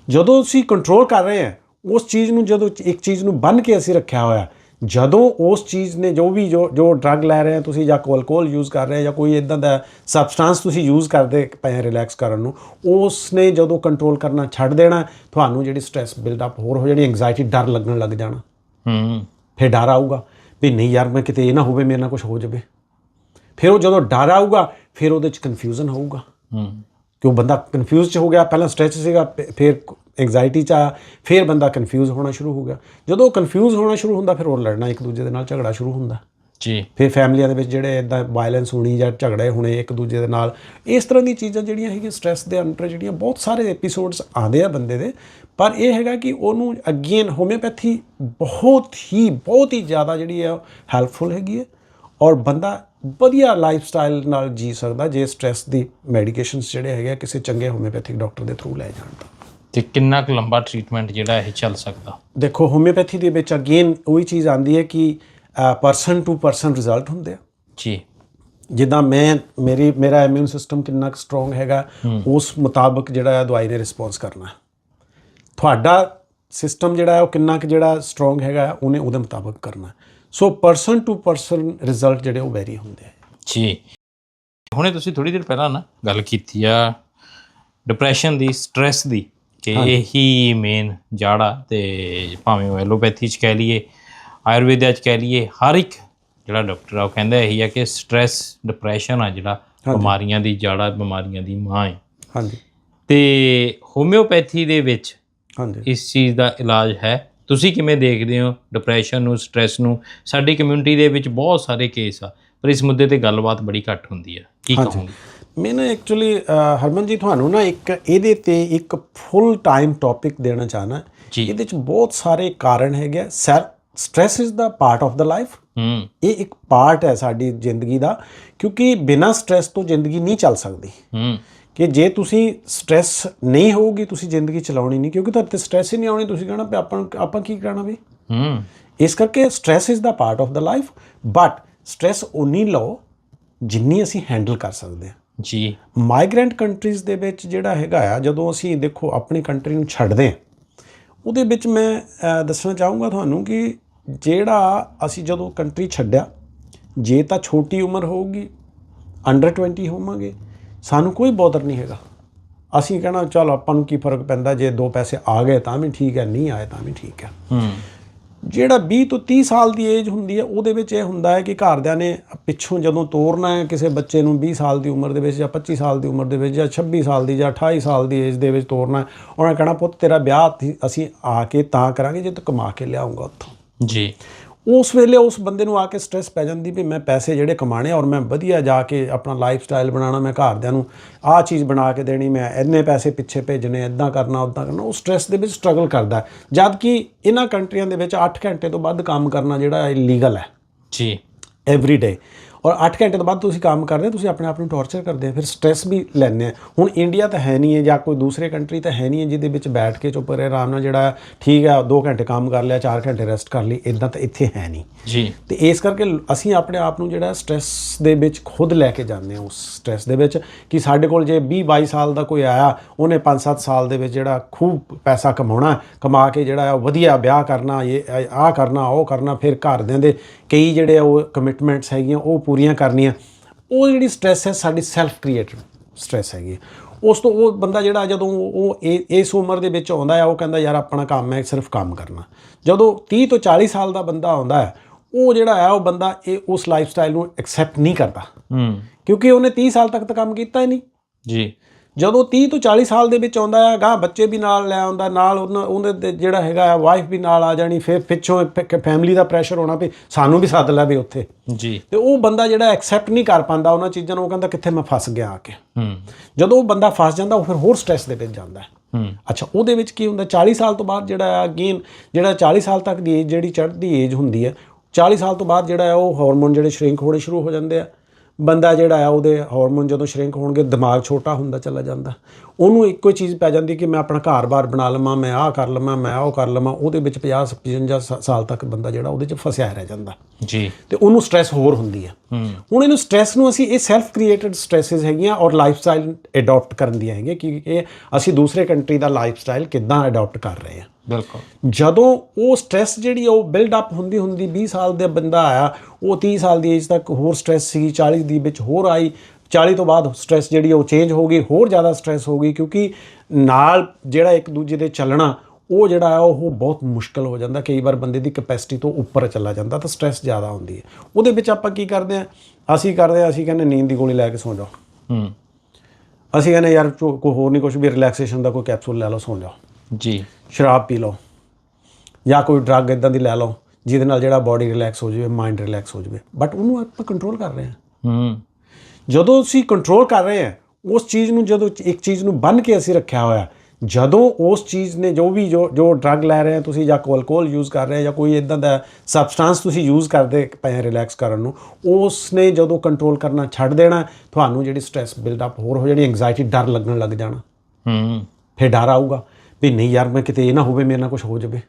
ਜਦੋਂ ਅਸੀਂ ਕੰਟਰੋਲ ਕਰ ਰਹੇ ਹਾਂ ਉਸ ਚੀਜ਼ ਨੂੰ ਜਦੋਂ ਇੱਕ ਚੀਜ਼ ਨੂੰ ਬੰਨ ਕੇ ਅਸੀਂ ਰੱਖਿਆ ਹੋਇਆ ਜਦੋਂ ਉਸ ਚੀਜ਼ ਨੇ ਜੋ ਵੀ ਜੋ ਜੋ ਡਰੱਗ ਲੈ ਰਹੇ ਆ ਤੁਸੀਂ ਜਾਂ ਅਲਕੋਹਲ ਯੂਜ਼ ਕਰ ਰਹੇ ਆ ਜਾਂ ਕੋਈ ਇਦਾਂ ਦਾ ਸਬਸਟੈਂਸ ਤੁਸੀਂ ਯੂਜ਼ ਕਰਦੇ ਪਏ ਰਿਲੈਕਸ ਕਰਨ ਨੂੰ ਉਸ ਨੇ ਜਦੋਂ ਕੰਟਰੋਲ ਕਰਨਾ ਛੱਡ ਦੇਣਾ ਤੁਹਾਨੂੰ ਜਿਹੜੀ ਸਟ੍ਰੈਸ ਬਿਲਡ ਅਪ ਹੋਰ ਹੋ ਜਾਣੀ ਐਂਗਜ਼ਾਇਟੀ ਡਰ ਲੱਗਣ ਲੱਗ ਜਾਣਾ। ਹੂੰ। ਫਿਰ ਡਰ ਆਊਗਾ। ਵੀ ਨਹੀਂ ਯਾਰ ਮੈਂ ਕਿਤੇ ਇਹ ਨਾ ਹੋਵੇ ਮੇਰੇ ਨਾਲ ਕੁਝ ਹੋ ਜਾਵੇ। ਫਿਰ ਉਹ ਜਦੋਂ ਡਰ ਆਊਗਾ ਫਿਰ ਉਹਦੇ ਚ ਕਨਫਿਊਜ਼ਨ ਹੋਊਗਾ। ਹੂੰ। ਕਿ ਉਹ ਬੰਦਾ ਕਨਫਿਊਜ਼ ਚ ਹੋ ਗਿਆ ਪਹਿਲਾਂ ਸਟ੍ਰੈਸ ਸੀਗਾ ਫਿਰ ਐਂਗਜ਼ਾਇਟੀ ਚ ਆਇਆ ਫਿਰ ਬੰਦਾ ਕਨਫਿਊਜ਼ ਹੋਣਾ ਸ਼ੁਰੂ ਹੋ ਗਿਆ। ਜਦੋਂ ਕਨਫਿਊਜ਼ ਹੋਣਾ ਸ਼ੁਰੂ ਹੁੰਦਾ ਫਿਰ ਉਹ ਲੜਨਾ ਇੱਕ ਦੂਜੇ ਦੇ ਨਾਲ ਝਗੜਾ ਸ਼ੁਰੂ ਹੁੰਦਾ। ਜੀ। ਫਿਰ ਫੈਮਲੀਆਂ ਦੇ ਵਿੱਚ ਜਿਹੜੇ ਇਦਾਂ ਵਾਇਲੈਂਸ ਹੋਣੀ ਜਾਂ ਝਗੜੇ ਹੋਣੇ ਇੱਕ ਦੂਜੇ ਦੇ ਨਾਲ ਇਸ ਤਰ੍ਹਾਂ ਦੀ ਚੀਜ਼ਾਂ ਜਿਹੜੀਆਂ ਹੈਗੀਆਂ ਸਟ੍ਰੈਸ ਦੇ ਅੰਡਰ ਜਿਹੜੀਆਂ ਬਹੁਤ ਸਾਰੇ ਐਪੀਸੋਡਸ ਆਉਂਦੇ ਆ ਬੰਦੇ ਦੇ। ਪਰ ਇਹ ਹੈਗਾ ਕਿ ਉਹਨੂੰ ਅਗੇਨ ਹੋਮਿਓਪੈਥੀ ਬਹੁਤ ਹੀ ਬਹੁਤ ਹੀ ਜ਼ਿਆਦਾ ਜਿਹੜੀ ਹੈ ਹੈਲਪਫੁਲ ਹੈਗੀ ਹੈ ਔਰ ਬੰਦਾ ਵਧੀਆ ਲਾਈਫ ਸਟਾਈਲ ਨਾਲ ਜੀ ਸਕਦਾ ਜੇ ਸਟ੍ਰੈਸ ਦੀ ਮੈਡੀਕੇਸ਼ਨਸ ਜਿਹੜੇ ਹੈਗੇ ਕਿਸੇ ਚੰਗੇ ਹੋਮਿਓਪੈਥਿਕ ਡਾਕਟਰ ਦੇ ਥਰੂ ਲੈ ਜਾਣ ਤਾਂ। ਤੇ ਕਿੰਨਾ ਕੁ ਲੰਬਾ ਟ੍ਰੀਟਮੈਂਟ ਜਿਹੜਾ ਇਹ ਚੱਲ ਸਕਦਾ? ਦੇਖੋ ਹੋਮਿਓਪੈਥੀ ਦੇ ਵਿੱਚ ਅਗੇਨ ਉਹੀ ਚੀਜ਼ ਆਉਂਦੀ ਹੈ ਕਿ ਪਰਸਨ ਟੂ ਪਰਸਨ ਰਿਜ਼ਲਟ ਹੁੰਦੇ ਆ। ਜੀ। ਜਿੱਦਾਂ ਮੈਂ ਮੇਰੀ ਮੇਰਾ ਇਮਿਊਨ ਸਿਸਟਮ ਕਿੰਨਾ ਕੁ ਸਟਰੋਂਗ ਹੈਗਾ ਉਸ ਮੁਤਾਬਕ ਜਿਹੜਾ ਹੈ ਦਵਾਈ ਨੇ ਰਿਸਪੌਂਸ ਕਰਨਾ। ਤੁਹਾਡਾ ਸਿਸਟਮ ਜਿਹੜਾ ਹੈ ਉਹ ਕਿੰਨਾ ਕੁ ਜਿਹੜਾ ਸਟਰੋਂਗ ਹੈਗਾ ਉਹਨੇ ਉਹਦੇ ਮੁਤਾਬਕ ਕਰਨਾ। So person to person result ਜਿਹੜੇ ਉਹ ਵੈਰੀ ਹੁੰਦੇ ਆ। ਜੀ। ਹੁਣੇ ਤੁਸੀਂ ਥੋੜੀ ਦੇਰ ਪਹਿਲਾਂ ਨਾ ਗੱਲ ਕੀਤੀ ਆ ਡਿਪਰੈਸ਼ਨ ਦੀ ਸਟ੍ਰੈਸ ਦੀ ਕਿ ਇਹੀ ਮੇਨ ਜਾੜਾ ਤੇ ਭਾਵੇਂ ਉਹ ਐਲੋਪੈਥੀ ਚ ਕਹਿ ਲਈਏ ਆਯੁਰਵੇਦਾ ਚ ਕਹਿ ਲਈਏ ਹਰ ਇੱਕ ਜਿਹੜਾ ਡਾਕਟਰ ਆ ਉਹ ਕਹਿੰਦਾ ਇਹੀ ਆ ਕਿ ਸਟ੍ਰੈਸ ਡਿਪਰੈਸ਼ਨ ਆ ਜਿਹੜਾ ਬਿਮਾਰੀਆਂ ਦੀ ਜਾੜਾ ਬਿਮਾਰੀਆਂ ਦੀ ਮਾਂ ਹੈ ਹਾਂਜੀ। ਤੇ ਹੋਮਿਓਪੈਥੀ ਦੇ ਵਿੱਚ ਹਾਂਜੀ। ਇਸ ਚੀਜ਼ ਦਾ ਇਲਾਜ ਹੈ। ਤੁਸੀਂ ਕਿਵੇਂ ਦੇਖਦੇ ਹੋ ਡਿਪਰੈਸ਼ਨ ਨੂੰ ਸਟ੍ਰੈਸ ਨੂੰ? ਸਾਡੀ ਕਮਿਊਨਿਟੀ ਦੇ ਵਿੱਚ ਬਹੁਤ ਸਾਰੇ ਕੇਸ ਆ ਪਰ ਇਸ ਮੁੱਦੇ ਤੇ ਗੱਲਬਾਤ ਬੜੀ ਘੱਟ ਹੁੰਦੀ ਹੈ ਕੀ ਕਹੋਗੇ? ਮੈਨੂੰ ਐਕਚੁਅਲੀ ਹਰਮਨ ਜੀ ਤੁਹਾਨੂੰ ਨਾ ਇੱਕ ਇਹਦੇ ਤੇ ਇੱਕ ਫੁੱਲ ਟਾਈਮ ਟੌਪਿਕ ਦੇਣਾ ਚਾਹਨਾ। ਇਹਦੇ ਚ ਬਹੁਤ ਸਾਰੇ ਕਾਰਨ ਹੈਗੇ stress is the part of the life ਹੂੰ। ਇਹ ਇੱਕ ਪਾਰਟ ਹੈ ਸਾਡੀ ਜ਼ਿੰਦਗੀ ਦਾ ਕਿਉਂਕਿ ਬਿਨਾਂ ਸਟ੍ਰੈਸ ਤੋਂ ਜ਼ਿੰਦਗੀ ਨਹੀਂ ਚੱਲ ਸਕਦੀ। ਹੂੰ। ਕਿ ਜੇ ਤੁਸੀਂ ਸਟ੍ਰੈਸ ਨਹੀਂ ਹੋਊਗੀ ਤੁਸੀਂ ਜ਼ਿੰਦਗੀ ਚਲਾਉਣੀ ਨਹੀਂ ਕਿਉਂਕਿ ਤੁਹਾਡੇ ਤੇ ਸਟ੍ਰੈਸ ਹੀ ਨਹੀਂ ਆਉਣੀ ਤੁਸੀਂ ਕਹਣਾ ਵੀ ਆਪਾਂ ਆਪਾਂ ਕੀ ਕਰਨਾ ਵੀ? ਹੂੰ। ਇਸ ਕਰਕੇ stress is the part of the life but stress ਉਨੀ ਲਓ ਜਿੰਨੀ ਅਸੀਂ ਹੈਂਡਲ ਕਰ ਸਕਦੇ ਹਾਂ। ਜੀ। ਮਾਈਗ੍ਰੈਂਟ ਕੰਟਰੀਜ਼ ਦੇ ਵਿੱਚ ਜਿਹੜਾ ਹੈਗਾ ਆ ਜਦੋਂ ਅਸੀਂ ਦੇਖੋ ਆਪਣੀ ਕੰਟਰੀ ਨੂੰ ਛੱਡਦੇ ਹਾਂ ਉਹਦੇ ਵਿੱਚ ਮੈਂ ਦੱਸਣਾ ਚਾਹੂੰਗਾ ਤੁਹਾਨੂੰ ਕਿ ਜਿਹੜਾ ਅਸੀਂ ਜਦੋਂ ਕੰਟਰੀ ਛੱਡਿਆ, ਜੇ ਤਾਂ ਛੋਟੀ ਉਮਰ ਹੋਊਗੀ ਅੰਡਰ 20 ਹੋਵਾਂਗੇ, ਸਾਨੂੰ ਕੋਈ ਬੋਦਰ ਨਹੀਂ ਹੈਗਾ। ਅਸੀਂ ਕਹਿਣਾ, ਚਲ ਆਪਾਂ ਨੂੰ ਕੀ ਫ਼ਰਕ ਪੈਂਦਾ, ਜੇ ਦੋ ਪੈਸੇ ਆ ਗਏ ਤਾਂ ਵੀ ਠੀਕ ਹੈ, ਨਹੀਂ ਆਏ ਤਾਂ ਵੀ ਠੀਕ ਹੈ। ਜਿਹੜਾ 20 ਤੋਂ 30 ਸਾਲ ਦੀ ਏਜ ਹੁੰਦੀ ਹੈ, ਉਹਦੇ ਵਿੱਚ ਇਹ ਹੁੰਦਾ ਹੈ ਕਿ ਘਰਦਿਆਂ ਨੇ ਪਿੱਛੋਂ ਜਦੋਂ ਤੋਰਨਾ ਹੈ ਕਿਸੇ ਬੱਚੇ ਨੂੰ 20 ਸਾਲ ਦੀ ਉਮਰ ਦੇ ਵਿੱਚ ਜਾਂ 25 ਸਾਲ ਦੀ ਉਮਰ ਦੇ ਵਿੱਚ ਜਾਂ 26 ਸਾਲ ਦੀ ਜਾਂ 28 ਸਾਲ ਦੀ ਏਜ ਦੇ ਵਿੱਚ ਤੋਰਨਾ ਉਹਨਾਂ ਕਹਿਣਾ, ਪੁੱਤ, ਤੇਰਾ ਵਿਆਹ ਅਸੀਂ ਆ ਕੇ ਤਾਂ ਕਰਾਂਗੇ, ਜੇ ਤੂੰ ਕਮਾ ਕੇ ਲਿਆਉਂਗਾ ਉੱਥੋਂ। ਜੀ। ਉਸ ਵੇਲੇ ਉਸ ਬੰਦੇ ਨੂੰ ਆ ਕੇ ਸਟ੍ਰੈਸ ਪੈ ਜਾਂਦੀ ਵੀ ਮੈਂ ਪੈਸੇ ਜਿਹੜੇ ਕਮਾਣੇ ਔਰ ਮੈਂ ਵਧੀਆ ਜਾ ਕੇ ਆਪਣਾ ਲਾਈਫ ਸਟਾਈਲ ਬਣਾਉਣਾ ਮੈਂ ਘਰਦਿਆਂ ਨੂੰ ਆਹ ਚੀਜ਼ ਬਣਾ ਕੇ ਦੇਣੀ ਮੈਂ ਇੰਨੇ ਪੈਸੇ ਪਿੱਛੇ ਭੇਜਣੇ ਇਦਾਂ ਕਰਨਾ ਉਦਾਂ ਕਰਨਾ ਉਹ ਸਟ੍ਰੈਸ ਦੇ ਵਿੱਚ ਸਟਰਗਲ ਕਰਦਾ। ਜਦ ਕਿ ਇਹਨਾਂ ਕੰਟਰੀਆਂ ਦੇ ਵਿੱਚ 8 ਘੰਟੇ ਤੋਂ ਵੱਧ ਕੰਮ ਕਰਨਾ ਜਿਹੜਾ ਇਲੀਗਲ ਹੈ। ਜੀ। ਐਵਰੀ ਡੇ ਔਰ 8 ਘੰਟੇ ਤੋਂ ਬਾਅਦ ਤੁਸੀਂ ਕੰਮ ਕਰਦੇ ਹੋ ਤੁਸੀਂ ਆਪਣੇ ਆਪ ਨੂੰ ਟੌਰਚਰ ਕਰਦੇ ਹੋ ਫਿਰ ਸਟ੍ਰੈਸ ਵੀ ਲੈਂਦੇ ਆ ਹੁਣ ਇੰਡੀਆ ਤਾਂ ਹੈ ਨਹੀਂ ਹੈ ਜਾਂ ਕੋਈ ਦੂਸਰੇ ਕੰਟਰੀ ਤਾਂ ਹੈ ਨਹੀਂ ਹੈ ਜਿਹਦੇ ਵਿੱਚ ਬੈਠ ਕੇ ਚੁੱਪ ਰਹੇ ਆਰਾਮ ਨਾਲ ਜਿਹੜਾ ਠੀਕ ਹੈ 2 ਘੰਟੇ ਕੰਮ ਕਰ ਲਿਆ 4 ਘੰਟੇ ਰੈਸਟ ਕਰ ਲਈ ਇਦਾਂ ਤਾਂ ਇੱਥੇ ਹੈ ਨਹੀਂ। ਜੀ। ਤੇ ਇਸ ਕਰਕੇ ਅਸੀਂ ਆਪਣੇ ਆਪ ਨੂੰ ਜਿਹੜਾ ਸਟ੍ਰੈਸ ਦੇ ਵਿੱਚ ਖੁਦ ਲੈ ਕੇ ਜਾਂਦੇ ਹਾਂ ਉਸ ਸਟ੍ਰੈਸ ਦੇ ਵਿੱਚ ਕਿ ਸਾਡੇ ਕੋਲ ਜੇ 20 22 ਸਾਲ ਦਾ ਕੋਈ ਆਇਆ ਉਹਨੇ 5-7 ਸਾਲ ਦੇ ਵਿੱਚ ਜਿਹੜਾ ਖੂਬ ਪੈਸਾ ਕਮਾਉਣਾ ਕਮਾ ਕੇ ਜਿਹੜਾ ਆ ਵਧੀਆ ਵਿਆਹ ਕਰਨਾ ਇਹ ਆਹ ਕਰਨਾ ਉਹ ਕਰਨਾ ਫਿਰ ਘਰਦਿਆਂ ਦੇ ਕਈ ਜਿਹੜੇ ਆ ਉਹ ਕਮਿਟਮੈਂਟਸ ਹੈਗੀਆਂ ਉਹ ਪੂਰੀਆਂ ਕਰਨੀਆਂ। ਉਹ ਜਿਹੜੀ ਸਟ੍ਰੈਸ ਹੈ ਸਾਡੀ ਸੈਲਫ ਕ੍ਰੀਏਟਡ ਸਟ੍ਰੈਸ ਹੈਗੀ। ਉਸ ਤੋਂ ਉਹ ਬੰਦਾ ਜਿਹੜਾ ਜਦੋਂ ਉਹ ਇਸ ਉਮਰ ਦੇ ਵਿੱਚ ਆਉਂਦਾ ਹੈ ਉਹ ਕਹਿੰਦਾ ਯਾਰ ਆਪਣਾ ਕੰਮ ਹੈ ਸਿਰਫ ਕੰਮ ਕਰਨਾ। ਜਦੋਂ 30 ਤੋਂ 40 ਸਾਲ ਦਾ ਬੰਦਾ ਆਉਂਦਾ ਹੈ ਉਹ ਜਿਹੜਾ ਹੈ ਉਹ ਬੰਦਾ ਇਹ ਉਸ ਲਾਈਫ ਸਟਾਈਲ ਨੂੰ ਐਕਸੈਪਟ ਨਹੀਂ ਕਰਦਾ। ਹੂੰ। ਕਿਉਂਕਿ ਉਹਨੇ 30 ਸਾਲ ਤੱਕ ਤਾਂ ਕੰਮ ਕੀਤਾ ਹੀ ਨਹੀਂ। ਜੀ। ਜਦੋਂ 30 ਤੋਂ 40 ਸਾਲ ਦੇ ਵਿੱਚ ਆਉਂਦਾ ਹੈ ਗਾਂ ਬੱਚੇ ਵੀ ਨਾਲ ਲੈ ਆਉਂਦਾ ਨਾਲ ਉਹਦੇ ਤੇ ਜਿਹੜਾ ਹੈਗਾ ਆ ਵਾਈਫ ਵੀ ਨਾਲ ਆ ਜਾਣੀ ਫਿਰ ਪਿੱਛੋਂ ਫੈਮਿਲੀ ਦਾ ਪ੍ਰੈਸ਼ਰ ਹੋਣਾ ਵੀ ਸਾਨੂੰ ਵੀ ਸੱਦ ਲੈ ਵੀ ਉੱਥੇ। ਜੀ। ਤੇ ਉਹ ਬੰਦਾ ਜਿਹੜਾ ਐਕਸੈਪਟ ਨਹੀਂ ਕਰ ਪਾਉਂਦਾ ਉਹਨਾਂ ਚੀਜ਼ਾਂ ਨੂੰ ਉਹ ਕਹਿੰਦਾ ਕਿੱਥੇ ਮੈਂ ਫਸ ਗਿਆ ਆ ਕੇ। ਹੂੰ। ਜਦੋਂ ਉਹ ਬੰਦਾ ਫਸ ਜਾਂਦਾ ਉਹ ਫਿਰ ਹੋਰ ਸਟ੍ਰੈਸ ਦੇ ਵਿੱਚ ਜਾਂਦਾ। ਹੈ। ਅੱਛਾ ਉਹਦੇ ਵਿੱਚ ਕੀ ਹੁੰਦਾ 40 ਸਾਲ ਤੋਂ ਬਾਅਦ ਜਿਹੜਾ ਹੈ ਅਗੇਨ ਜਿਹੜਾ 40 ਸਾਲ ਤੱਕ ਦੀ ਏਜ ਜਿਹੜੀ ਚੜ੍ਹਦੀ ਏਜ ਹੁੰਦੀ ਹੈ 40 ਸਾਲ ਤੋਂ ਬਾਅਦ ਜਿਹੜਾ ਹੈ ਉਹ ਹਾਰਮੋਨ ਜਿਹੜੇ ਸ਼ਰਿੰਕ ਹੋਣੇ ਸ਼ੁਰੂ ਹੋ ਜਾਂਦੇ ਆ। ਬੰਦਾ ਜਿਹੜਾ ਆ ਉਹਦੇ ਹਾਰਮੋਨ ਜਦੋਂ ਸ਼ਰਿੰਕ ਹੋਣਗੇ ਦਿਮਾਗ ਛੋਟਾ ਹੁੰਦਾ ਚਲਾ ਜਾਂਦਾ। ਉਹਨੂੰ ਇੱਕੋ ਹੀ ਚੀਜ਼ ਪੈ ਜਾਂਦੀ ਕਿ ਮੈਂ ਆਪਣਾ ਘਰ-ਬਾਰ ਬਣਾ ਲਵਾਂ ਮੈਂ ਆਹ ਕਰ ਲਵਾਂ ਮੈਂ ਉਹ ਕਰ ਲਵਾਂ ਉਹਦੇ ਵਿੱਚ 50 55 ਸਾਲ ਤੱਕ ਬੰਦਾ ਜਿਹੜਾ ਉਹਦੇ 'ਚ ਫਸਿਆ ਰਹਿ ਜਾਂਦਾ। ਜੀ। ਤੇ ਉਹਨੂੰ ਸਟ੍ਰੈਸ ਹੋਰ ਹੁੰਦੀ ਹੂੰ। ਹੁਣ ਇਹਨੂੰ ਸਟ੍ਰੈਸ ਨੂੰ ਅਸੀਂ ਇਹ ਸੈਲਫ ਕ੍ਰੀਏਟਡ ਸਟ੍ਰੈਸਸ ਹੈਗੀਆਂ ਔਰ ਲਾਈਫ ਸਟਾਈਲ ਅਡਾਪਟ ਕਰਨ ਦੀਆਂ ਹੈਗੀਆਂ ਕਿ ਇਹ ਅਸੀਂ ਦੂਸਰੇ ਕੰਟਰੀ ਦਾ ਲਾਈਫ ਸਟਾਈਲ ਕਿੱਦਾਂ ਅਡਾਪਟ ਕਰ ਰਹੇ ਹਾਂ ਬਿਲਕੁਲ। ਜਦੋਂ ਉਹ ਸਟ੍ਰੈਸ ਜਿਹੜੀ ਆ ਉਹ ਬਿਲਡ ਅਪ ਹੁੰਦੀ ਹੁੰਦੀ 20 ਸਾਲ ਦਾ ਬੰਦਾ ਆਇਆ ਉਹ 30 ਸਾਲ ਦੀ ਏਜ ਤੱਕ ਹੋਰ ਸਟ੍ਰੈਸ ਸੀ 40 ਦੀ ਵਿੱਚ ਹੋਰ ਆਈ 40 ਤੋਂ ਬਾਅਦ ਸਟ੍ਰੈਸ ਜਿਹੜੀ ਆ ਉਹ ਚੇਂਜ ਹੋ ਗਈ ਹੋਰ ਜ਼ਿਆਦਾ ਸਟ੍ਰੈਸ ਹੋ ਗਈ ਕਿਉਂਕਿ ਨਾਲ ਜਿਹੜਾ ਇੱਕ ਦੂਜੇ ਦੇ ਚੱਲਣਾ ਉਹ ਜਿਹੜਾ ਆ ਉਹ ਬਹੁਤ ਮੁਸ਼ਕਲ ਹੋ ਜਾਂਦਾ ਕਈ ਵਾਰ ਬੰਦੇ ਦੀ ਕੈਪੈਸਿਟੀ ਤੋਂ ਉੱਪਰ ਚਲਾ ਜਾਂਦਾ ਤਾਂ ਸਟ੍ਰੈਸ ਜ਼ਿਆਦਾ ਹੁੰਦੀ ਹੈ। ਉਹਦੇ ਵਿੱਚ ਆਪਾਂ ਕੀ ਕਰਦੇ ਆ ਅਸੀਂ ਕਰਦੇ ਆ ਅਸੀਂ ਕਹਿੰਦੇ ਨੀਂਦ ਦੀ ਗੋਲੀ ਲੈ ਕੇ ਸੌਂ ਜਾਓ। ਹੂੰ। ਅਸੀਂ ਕਹਿੰਦੇ ਯਾਰ ਕੋਈ ਹੋਰ ਨਹੀਂ ਕੁਝ ਵੀ ਰਿਲੈਕਸੇਸ਼ਨ ਦਾ ਕੋਈ ਕੈਪਸੂਲ ਲੈ ਲਓ ਸੌਂ ਜਾਓ। ਜੀ। ਸ਼ਰਾਬ ਪੀ ਲਓ ਜਾਂ ਕੋਈ ਡਰੱਗ ਇਦਾਂ ਦੀ ਲੈ ਲਓ ਜਿਹਦੇ ਨਾਲ ਜਿਹੜਾ ਬਾਡੀ ਰਿਲੈਕਸ ਹੋ ਜਾਵੇ ਮਾਈਂਡ ਰਿਲੈਕਸ ਹੋ ਜਾਵੇ। ਬਟ ਉਹਨੂੰ ਆਪਾਂ ਕੰਟਰੋਲ ਕਰ ਰਹੇ ਹਾਂ। ਹੂੰ। ਜਦੋਂ ਅਸੀਂ ਕੰਟਰੋਲ ਕਰ ਰਹੇ ਹਾਂ ਉਸ ਚੀਜ਼ ਨੂੰ ਜਦੋਂ ਇੱਕ ਚੀਜ਼ ਨੂੰ ਬੰਨ ਕੇ ਅਸੀਂ ਰੱਖਿਆ ਹੋਇਆ ਜਦੋਂ ਉਸ ਚੀਜ਼ ਨੇ ਜੋ ਵੀ ਜੋ ਜੋ ਡਰੱਗ ਲੈ ਰਹੇ ਹੋ ਤੁਸੀਂ ਜਾਂ ਅਲਕੋਹਲ ਯੂਜ਼ ਕਰ ਰਹੇ ਹੋ ਜਾਂ ਕੋਈ ਇਦਾਂ ਦਾ ਸਬਸਟੈਂਸ ਤੁਸੀਂ ਯੂਜ਼ ਕਰਦੇ ਪਏ ਰਿਲੈਕਸ ਕਰਨ ਨੂੰ ਉਸ ਨੇ ਜਦੋਂ ਕੰਟਰੋਲ ਕਰਨਾ ਛੱਡ ਦੇਣਾ ਤੁਹਾਨੂੰ ਜਿਹੜੀ ਸਟ੍ਰੈਸ ਬਿਲਡ ਅਪ ਹੋਰ ਹੋ ਜਾਣੀ ਐਂਗਜ਼ਾਇਟੀ ਡਰ ਲੱਗਣ ਲੱਗ ਜਾਣਾ। ਹੂੰ। ਫਿਰ ਡਰ ਆਊਗਾ। ਵੀ ਨਹੀਂ ਯਾਰ ਮੈਂ ਕਿਤੇ ਇਹ ਨਾ ਹੋਵੇ ਮੇਰੇ ਨਾਲ ਕੁਝ ਹੋ ਜਾਵੇ।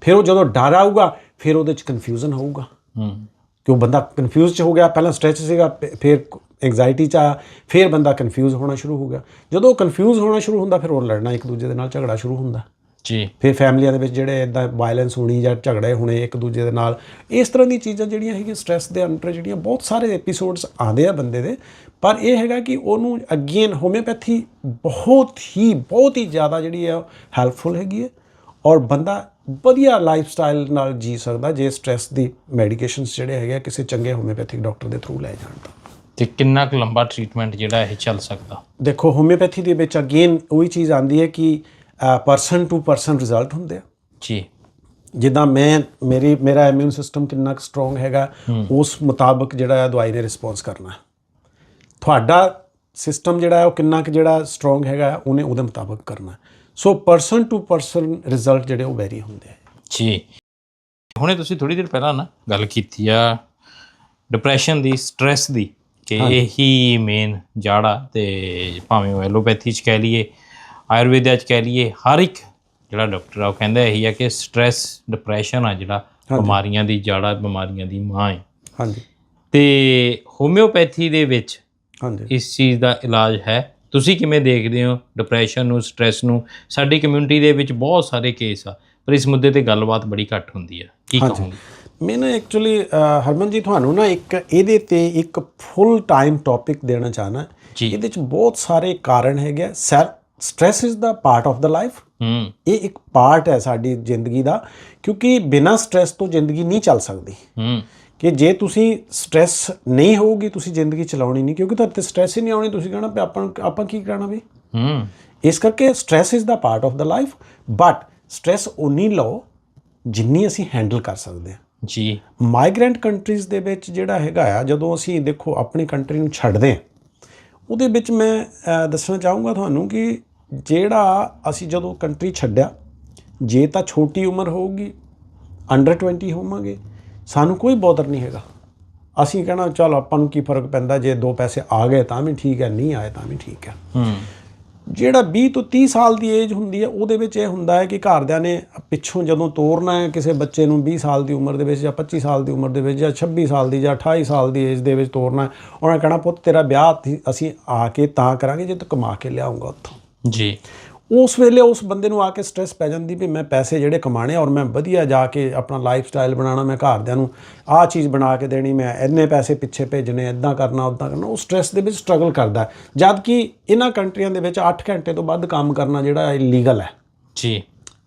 ਫਿਰ ਉਹ ਜਦੋਂ ਡਰ ਆਊਗਾ ਫਿਰ ਉਹਦੇ ਚ ਕਨਫਿਊਜ਼ਨ ਹੋਊਗਾ। ਹੂੰ। ਕਿ ਉਹ ਬੰਦਾ ਕਨਫਿਊਜ਼ ਚ ਹੋ ਗਿਆ ਪਹਿਲਾਂ ਸਟ੍ਰੈਚ ਸੀਗਾ ਫਿਰ ਐਂਗਜ਼ਾਇਟੀ ਚ ਆ ਫਿਰ ਬੰਦਾ ਕਨਫਿਊਜ਼ ਹੋਣਾ ਸ਼ੁਰੂ ਹੋ ਗਿਆ। ਜਦੋਂ ਕਨਫਿਊਜ਼ ਹੋਣਾ ਸ਼ੁਰੂ ਹੁੰਦਾ ਫਿਰ ਉਹ ਲੜਨਾ ਇੱਕ ਦੂਜੇ ਦੇ ਨਾਲ ਝਗੜਾ ਸ਼ੁਰੂ ਹੁੰਦਾ। ਜੀ। ਫਿਰ ਫੈਮਲੀਆਂ ਦੇ ਵਿੱਚ ਜਿਹੜੇ ਇਦਾਂ ਵਾਇਲੈਂਸ ਹੋਣੀ ਜਾਂ ਝਗੜੇ ਹੋਣੇ ਇੱਕ ਦੂਜੇ ਦੇ ਨਾਲ ਇਸ ਤਰ੍ਹਾਂ ਦੀ ਚੀਜ਼ਾਂ ਜਿਹੜੀਆਂ ਹੈਗੀਆਂ ਸਟ੍ਰੈਸ ਦੇ ਅੰਡਰ ਜਿਹੜੀਆਂ ਬਹੁਤ ਸਾਰੇ ਐਪੀਸੋਡਸ ਆਉਂਦੇ ਆ ਬੰਦੇ ਦੇ। ਪਰ ਇਹ ਹੈਗਾ ਕਿ ਉਹਨੂੰ ਅਗੇਨ ਹੋਮਿਓਪੈਥੀ ਬਹੁਤ ਹੀ ਬਹੁਤ ਹੀ ਜ਼ਿਆਦਾ ਜਿਹੜੀ ਹੈ ਹੈਲਪਫੁਲ ਹੈਗੀ ਹੈ ਔਰ ਬੰਦਾ ਵਧੀਆ ਲਾਈਫ ਸਟਾਈਲ ਨਾਲ ਜੀ ਸਕਦਾ ਜੇ ਸਟ੍ਰੈਸ ਦੀ ਮੈਡੀਕੇਸ਼ਨਸ ਜਿਹੜੇ ਹੈਗੇ ਕਿਸੇ ਚੰਗੇ ਹੋਮਿਓਪੈਥਿਕ ਡਾਕਟਰ ਦੇ ਥਰੂ ਲੈ ਜਾਣ ਤਾਂ। ਤੇ ਕਿੰਨਾ ਕੁ ਲੰਬਾ ਟ੍ਰੀਟਮੈਂਟ ਜਿਹੜਾ ਇਹ ਚੱਲ ਸਕਦਾ? ਦੇਖੋ ਹੋਮਿਓਪੈਥੀ ਦੇ ਵਿੱਚ ਅਗੇਨ ਉਹੀ ਚੀਜ਼ ਆਉਂਦੀ ਹੈ ਕਿ ਪਰਸਨ ਟੂ ਪਰਸਨ ਰਿਜ਼ਲਟ ਹੁੰਦੇ ਆ। ਜੀ। ਜਿੱਦਾਂ ਮੈਂ ਮੇਰੀ ਮੇਰਾ ਇਮਿਊਨ ਸਿਸਟਮ ਕਿੰਨਾ ਕੁ ਸਟਰੋਂਗ ਹੈਗਾ ਉਸ ਮੁਤਾਬਕ ਜਿਹੜਾ ਹੈ ਦਵਾਈ ਨੇ ਰਿਸਪੌਂਸ ਕਰਨਾ। ਹੈ ਤੁਹਾਡਾ ਸਿਸਟਮ ਜਿਹੜਾ ਹੈ ਉਹ ਕਿੰਨਾ ਕੁ ਜਿਹੜਾ ਸਟਰੋਂਗ ਹੈਗਾ ਉਹਨੇ ਉਹਦੇ ਮੁਤਾਬਕ ਕਰਨਾ। So person to person result ਜਿਹੜੇ ਉਹ ਵੈਰੀ ਹੁੰਦੇ ਆ। ਜੀ। ਹੁਣੇ ਤੁਸੀਂ ਥੋੜੀ ਦੇਰ ਪਹਿਲਾਂ ਨਾ ਗੱਲ ਕੀਤੀ ਆ ਡਿਪਰੈਸ਼ਨ ਦੀ ਸਟ੍ਰੈਸ ਦੀ ਕਿ ਇਹੀ ਮੇਨ ਜਾੜਾ ਤੇ ਭਾਵੇਂ ਉਹ ਐਲੋਪੈਥੀ ਚ ਕਹਿ ਲਈਏ ਆਯੁਰਵੇਦਾ ਚ ਕਹਿ ਲਈਏ ਹਰ ਇੱਕ ਜਿਹੜਾ ਡਾਕਟਰ ਆ ਉਹ ਕਹਿੰਦਾ ਇਹੀ ਆ ਕਿ ਸਟ੍ਰੈਸ ਡਿਪਰੈਸ਼ਨ ਆ ਜਿਹੜਾ ਬਿਮਾਰੀਆਂ ਦੀ ਜਾੜਾ ਬਿਮਾਰੀਆਂ ਦੀ ਮਾਂ ਹੈ ਹਾਂਜੀ। ਤੇ ਹੋਮਿਓਪੈਥੀ ਦੇ ਵਿੱਚ ਹਾਂਜੀ। ਇਸ ਚੀਜ਼ ਦਾ ਇਲਾਜ ਹੈ। ਤੁਸੀਂ ਕਿਵੇਂ ਦੇਖਦੇ ਹੋ ਡਿਪਰੈਸ਼ਨ ਨੂੰ ਸਟ੍ਰੈਸ ਨੂੰ? ਸਾਡੀ ਕਮਿਊਨਿਟੀ ਦੇ ਵਿੱਚ ਬਹੁਤ ਸਾਰੇ ਕੇਸ ਆ ਪਰ ਇਸ ਮੁੱਦੇ ਤੇ ਗੱਲਬਾਤ ਬੜੀ ਘੱਟ ਹੁੰਦੀ ਆ। ਕੀ ਕਹੋਗੇ? ਮੈਂ ਨਾ ਐਕਚੁਅਲੀ ਹਰਮਨ ਜੀ ਤੁਹਾਨੂੰ ਨਾ ਇੱਕ ਇਹਦੇ ਤੇ ਇੱਕ ਫੁੱਲ ਟਾਈਮ ਟੌਪਿਕ ਦੇਣਾ ਚਾਹਨਾ। ਇਹਦੇ ਚ ਬਹੁਤ ਸਾਰੇ ਕਾਰਨ ਹੈਗੇ stress is the part of the life ਹੂੰ। ਇਹ ਇੱਕ ਪਾਰਟ ਹੈ ਸਾਡੀ ਜ਼ਿੰਦਗੀ ਦਾ ਕਿਉਂਕਿ ਬਿਨਾਂ ਸਟ੍ਰੈਸ ਤੋਂ ਜ਼ਿੰਦਗੀ ਨਹੀਂ ਚੱਲ ਸਕਦੀ। ਹੂੰ। ਕਿ ਜੇ ਤੁਸੀਂ ਸਟ੍ਰੈਸ ਨਹੀਂ ਹੋਊਗੀ ਤੁਸੀਂ ਜ਼ਿੰਦਗੀ ਚਲਾਉਣੀ ਨਹੀਂ ਕਿਉਂਕਿ ਤੁਹਾਡੇ ਤੇ ਸਟ੍ਰੈਸ ਹੀ ਨਹੀਂ ਆਉਣੀ ਤੁਸੀਂ ਕਹਣਾ ਵੀ ਆਪਾਂ ਆਪਾਂ ਕੀ ਕਰਨਾ ਵੀ? ਹੂੰ। ਇਸ ਕਰਕੇ stress is the part of the life but stress ਉਨੀ ਲਓ ਜਿੰਨੀ ਅਸੀਂ ਹੈਂਡਲ ਕਰ ਸਕਦੇ ਹਾਂ। ਜੀ। ਮਾਈਗ੍ਰੈਂਟ ਕੰਟਰੀਜ਼ ਦੇ ਵਿੱਚ ਜਿਹੜਾ ਹੈਗਾ ਆ ਜਦੋਂ ਅਸੀਂ ਦੇਖੋ ਆਪਣੀ ਕੰਟਰੀ ਨੂੰ ਛੱਡਦੇ ਹਾਂ ਉਹਦੇ ਵਿੱਚ ਮੈਂ ਦੱਸਣਾ ਚਾਹੂੰਗਾ ਤੁਹਾਨੂੰ ਕਿ ਜਿਹੜਾ ਅਸੀਂ ਜਦੋਂ ਕੰਟਰੀ ਛੱਡਿਆ ਜੇ ਤਾਂ ਛੋਟੀ ਉਮਰ ਹੋਊਗੀ ਅੰਡਰ 20 ਹੋਵਾਂਗੇ ਸਾਨੂੰ ਕੋਈ ਬੋਦਰ ਨਹੀਂ ਹੈਗਾ। ਅਸੀਂ ਕਹਿਣਾ ਚਲ ਆਪਾਂ ਨੂੰ ਕੀ ਫ਼ਰਕ ਪੈਂਦਾ ਜੇ ਦੋ ਪੈਸੇ ਆ ਗਏ ਤਾਂ ਵੀ ਠੀਕ ਹੈ ਨਹੀਂ ਆਏ ਤਾਂ ਵੀ ਠੀਕ ਹੈ। ਹੂੰ। ਜਿਹੜਾ 20 ਤੋਂ 30 ਸਾਲ ਦੀ ਏਜ ਹੁੰਦੀ ਹੈ ਉਹਦੇ ਵਿੱਚ ਇਹ ਹੁੰਦਾ ਹੈ ਕਿ ਘਰਦਿਆਂ ਨੇ ਪਿੱਛੋਂ ਜਦੋਂ ਤੋਰਨਾ ਹੈ ਕਿਸੇ ਬੱਚੇ ਨੂੰ 20 ਸਾਲ ਦੀ ਉਮਰ ਦੇ ਵਿੱਚ ਜਾਂ 25 ਸਾਲ ਦੀ ਉਮਰ ਦੇ ਵਿੱਚ ਜਾਂ 26 ਸਾਲ ਦੀ ਜਾਂ 28 ਸਾਲ ਦੀ ਏਜ ਦੇ ਵਿੱਚ ਤੋਰਨਾ ਹੈ ਉਹਨਾਂ ਕਹਿਣਾ ਪੁੱਤ ਤੇਰਾ ਵਿਆਹ ਅਸੀਂ ਆ ਕੇ ਤਾਂ ਕਰਾਂਗੇ ਜੇ ਤੂੰ ਕਮਾ ਕੇ ਲਿਆਉਂਗਾ ਉੱਥੋਂ। ਜੀ। ਉਸ ਵੇਲੇ ਉਸ ਬੰਦੇ ਨੂੰ ਆ ਕੇ ਸਟ੍ਰੈਸ ਪੈ ਜਾਂਦੀ ਵੀ ਮੈਂ ਪੈਸੇ ਜਿਹੜੇ ਕਮਾਣੇ ਔਰ ਮੈਂ ਵਧੀਆ ਜਾ ਕੇ ਆਪਣਾ ਲਾਈਫ ਸਟਾਈਲ ਬਣਾਉਣਾ ਮੈਂ ਘਰਦਿਆਂ ਨੂੰ ਆਹ ਚੀਜ਼ ਬਣਾ ਕੇ ਦੇਣੀ ਮੈਂ ਇੰਨੇ ਪੈਸੇ ਪਿੱਛੇ ਭੇਜਣੇ ਇਦਾਂ ਕਰਨਾ ਉਦਾਂ ਕਰਨਾ ਉਹ ਸਟ੍ਰੈਸ ਦੇ ਵਿੱਚ ਸਟਰਗਲ ਕਰਦਾ। ਜਦ ਕਿ ਇਹਨਾਂ ਕੰਟਰੀਆਂ ਦੇ ਵਿੱਚ 8 ਘੰਟੇ ਤੋਂ ਵੱਧ ਕੰਮ ਕਰਨਾ ਜਿਹੜਾ ਇਲੀਗਲ ਹੈ। ਜੀ।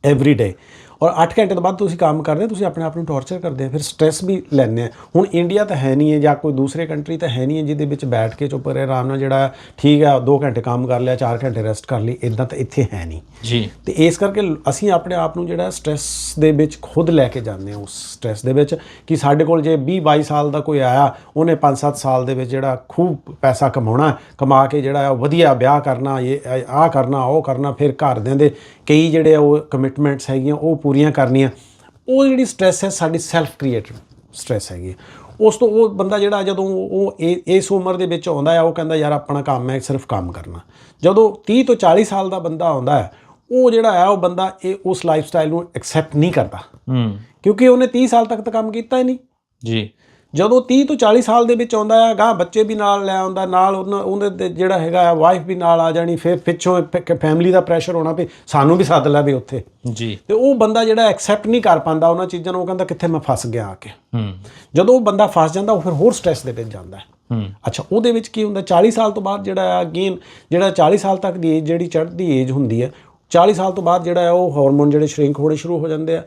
ਐਵਰੀ ਡੇ ਔਰ 8 ਘੰਟੇ ਤੋਂ ਬਾਅਦ ਤੁਸੀਂ ਕੰਮ ਕਰਦੇ ਹੋ ਤੁਸੀਂ ਆਪਣੇ ਆਪ ਨੂੰ ਟੌਰਚਰ ਕਰਦੇ ਹੋ ਫਿਰ ਸਟ੍ਰੈਸ ਵੀ ਲੈਂਦੇ ਆ ਹੁਣ ਇੰਡੀਆ ਤਾਂ ਹੈ ਨਹੀਂ ਹੈ ਜਾਂ ਕੋਈ ਦੂਸਰੇ ਕੰਟਰੀ ਤਾਂ ਹੈ ਨਹੀਂ ਹੈ ਜਿਹਦੇ ਵਿੱਚ ਬੈਠ ਕੇ ਚੁੱਪ ਰਹੇ ਆਰਾਮ ਨਾਲ ਜਿਹੜਾ ਠੀਕ ਹੈ 2 ਘੰਟੇ ਕੰਮ ਕਰ ਲਿਆ 4 ਘੰਟੇ ਰੈਸਟ ਕਰ ਲਈ ਇਦਾਂ ਤਾਂ ਇੱਥੇ ਹੈ ਨਹੀਂ। ਜੀ। ਤੇ ਇਸ ਕਰਕੇ ਅਸੀਂ ਆਪਣੇ ਆਪ ਨੂੰ ਜਿਹੜਾ ਸਟ੍ਰੈਸ ਦੇ ਵਿੱਚ ਖੁਦ ਲੈ ਕੇ ਜਾਂਦੇ ਹਾਂ ਉਸ ਸਟ੍ਰੈਸ ਦੇ ਵਿੱਚ ਕਿ ਸਾਡੇ ਕੋਲ ਜੇ 20 22 ਸਾਲ ਦਾ ਕੋਈ ਆਇਆ ਉਹਨੇ 5-7 ਸਾਲ ਦੇ ਵਿੱਚ ਜਿਹੜਾ ਖੂਬ ਪੈਸਾ ਕਮਾਉਣਾ ਕਮਾ ਕੇ ਜਿਹੜਾ ਆ ਵਧੀਆ ਵਿਆਹ ਕਰਨਾ ਇਹ ਆਹ ਕਰਨਾ ਉਹ ਕਰਨਾ ਫਿਰ ਘਰਦਿਆਂ ਦੇ ਕਈ ਜਿਹੜੇ ਆ ਉਹ ਕਮਿਟਮੈਂਟਸ ਹੈਗੀਆਂ ਉਹ ਪੂਰੀਆਂ ਕਰਨੀਆਂ ਉਹ ਜਿਹੜੀ ਸਟ੍ਰੈਸ ਹੈ ਸਾਡੀ ਸੈਲਫ ਕ੍ਰੀਏਟਡ ਸਟ੍ਰੈਸ ਹੈਗੀ ਹੈ। ਉਸ ਤੋਂ ਉਹ ਬੰਦਾ ਜਿਹੜਾ ਜਦੋਂ ਉਹ ਇਸ ਉਮਰ ਦੇ ਵਿੱਚ ਆਉਂਦਾ ਆ ਉਹ ਕਹਿੰਦਾ ਯਾਰ ਆਪਣਾ ਕੰਮ ਹੈ ਸਿਰਫ ਕੰਮ ਕਰਨਾ। ਜਦੋਂ 30 ਤੋਂ 40 ਸਾਲ ਦਾ ਬੰਦਾ ਆਉਂਦਾ ਹੈ ਉਹ ਜਿਹੜਾ ਹੈ ਉਹ ਬੰਦਾ ਇਹ ਉਸ ਲਾਈਫ ਸਟਾਈਲ ਨੂੰ ਐਕਸੈਪਟ ਨਹੀਂ ਕਰਦਾ। ਹੂੰ। ਕਿਉਂਕਿ ਉਹਨੇ 30 ਸਾਲ ਤੱਕ ਤਾਂ ਕੰਮ ਕੀਤਾ ਹੀ ਨਹੀਂ। ਜੀ। ਜਦੋਂ 30 ਤੋਂ 40 ਸਾਲ ਦੇ ਵਿੱਚ ਆਉਂਦਾ ਹੈ ਗਾਂ ਬੱਚੇ ਵੀ ਨਾਲ ਲੈ ਆਉਂਦਾ ਨਾਲ ਉਹਦੇ ਤੇ ਜਿਹੜਾ ਹੈਗਾ ਵਾਈਫ ਵੀ ਨਾਲ ਆ ਜਾਣੀ ਫਿਰ ਪਿੱਛੋਂ ਫੈਮਿਲੀ ਦਾ ਪ੍ਰੈਸ਼ਰ ਹੋਣਾ ਵੀ ਸਾਨੂੰ ਵੀ ਸੱਦ ਲੈ ਵੀ ਉੱਥੇ। ਜੀ। ਤੇ ਉਹ ਬੰਦਾ ਜਿਹੜਾ ਐਕਸੈਪਟ ਨਹੀਂ ਕਰ ਪਾਉਂਦਾ ਉਹਨਾਂ ਚੀਜ਼ਾਂ ਨੂੰ ਉਹ ਕਹਿੰਦਾ ਕਿੱਥੇ ਮੈਂ ਫਸ ਗਿਆ ਆ ਕੇ। ਹੂੰ। ਜਦੋਂ ਉਹ ਬੰਦਾ ਫਸ ਜਾਂਦਾ ਉਹ ਫਿਰ ਹੋਰ ਸਟ੍ਰੈਸ ਦੇ ਵਿੱਚ ਜਾਂਦਾ। ਹੈ। ਹੂੰ ਅੱਛਾ ਉਹਦੇ ਵਿੱਚ ਕੀ ਹੁੰਦਾ 40 ਸਾਲ ਤੋਂ ਬਾਅਦ ਜਿਹੜਾ ਆ ਅਗੇਨ ਜਿਹੜਾ 40 ਸਾਲ ਤੱਕ ਦੀ ਏਜ ਜਿਹੜੀ ਚੜ੍ਹਦੀ ਏਜ ਹੁੰਦੀ ਹੈ 40 ਸਾਲ ਤੋਂ ਬਾਅਦ ਜਿਹੜਾ ਹੈ ਉਹ ਹਾਰਮੋਨ ਜਿਹੜੇ ਸ਼ਰਿੰਕ ਹੋਣੇ ਸ਼ੁਰੂ ਹੋ ਜਾਂਦੇ ਆ।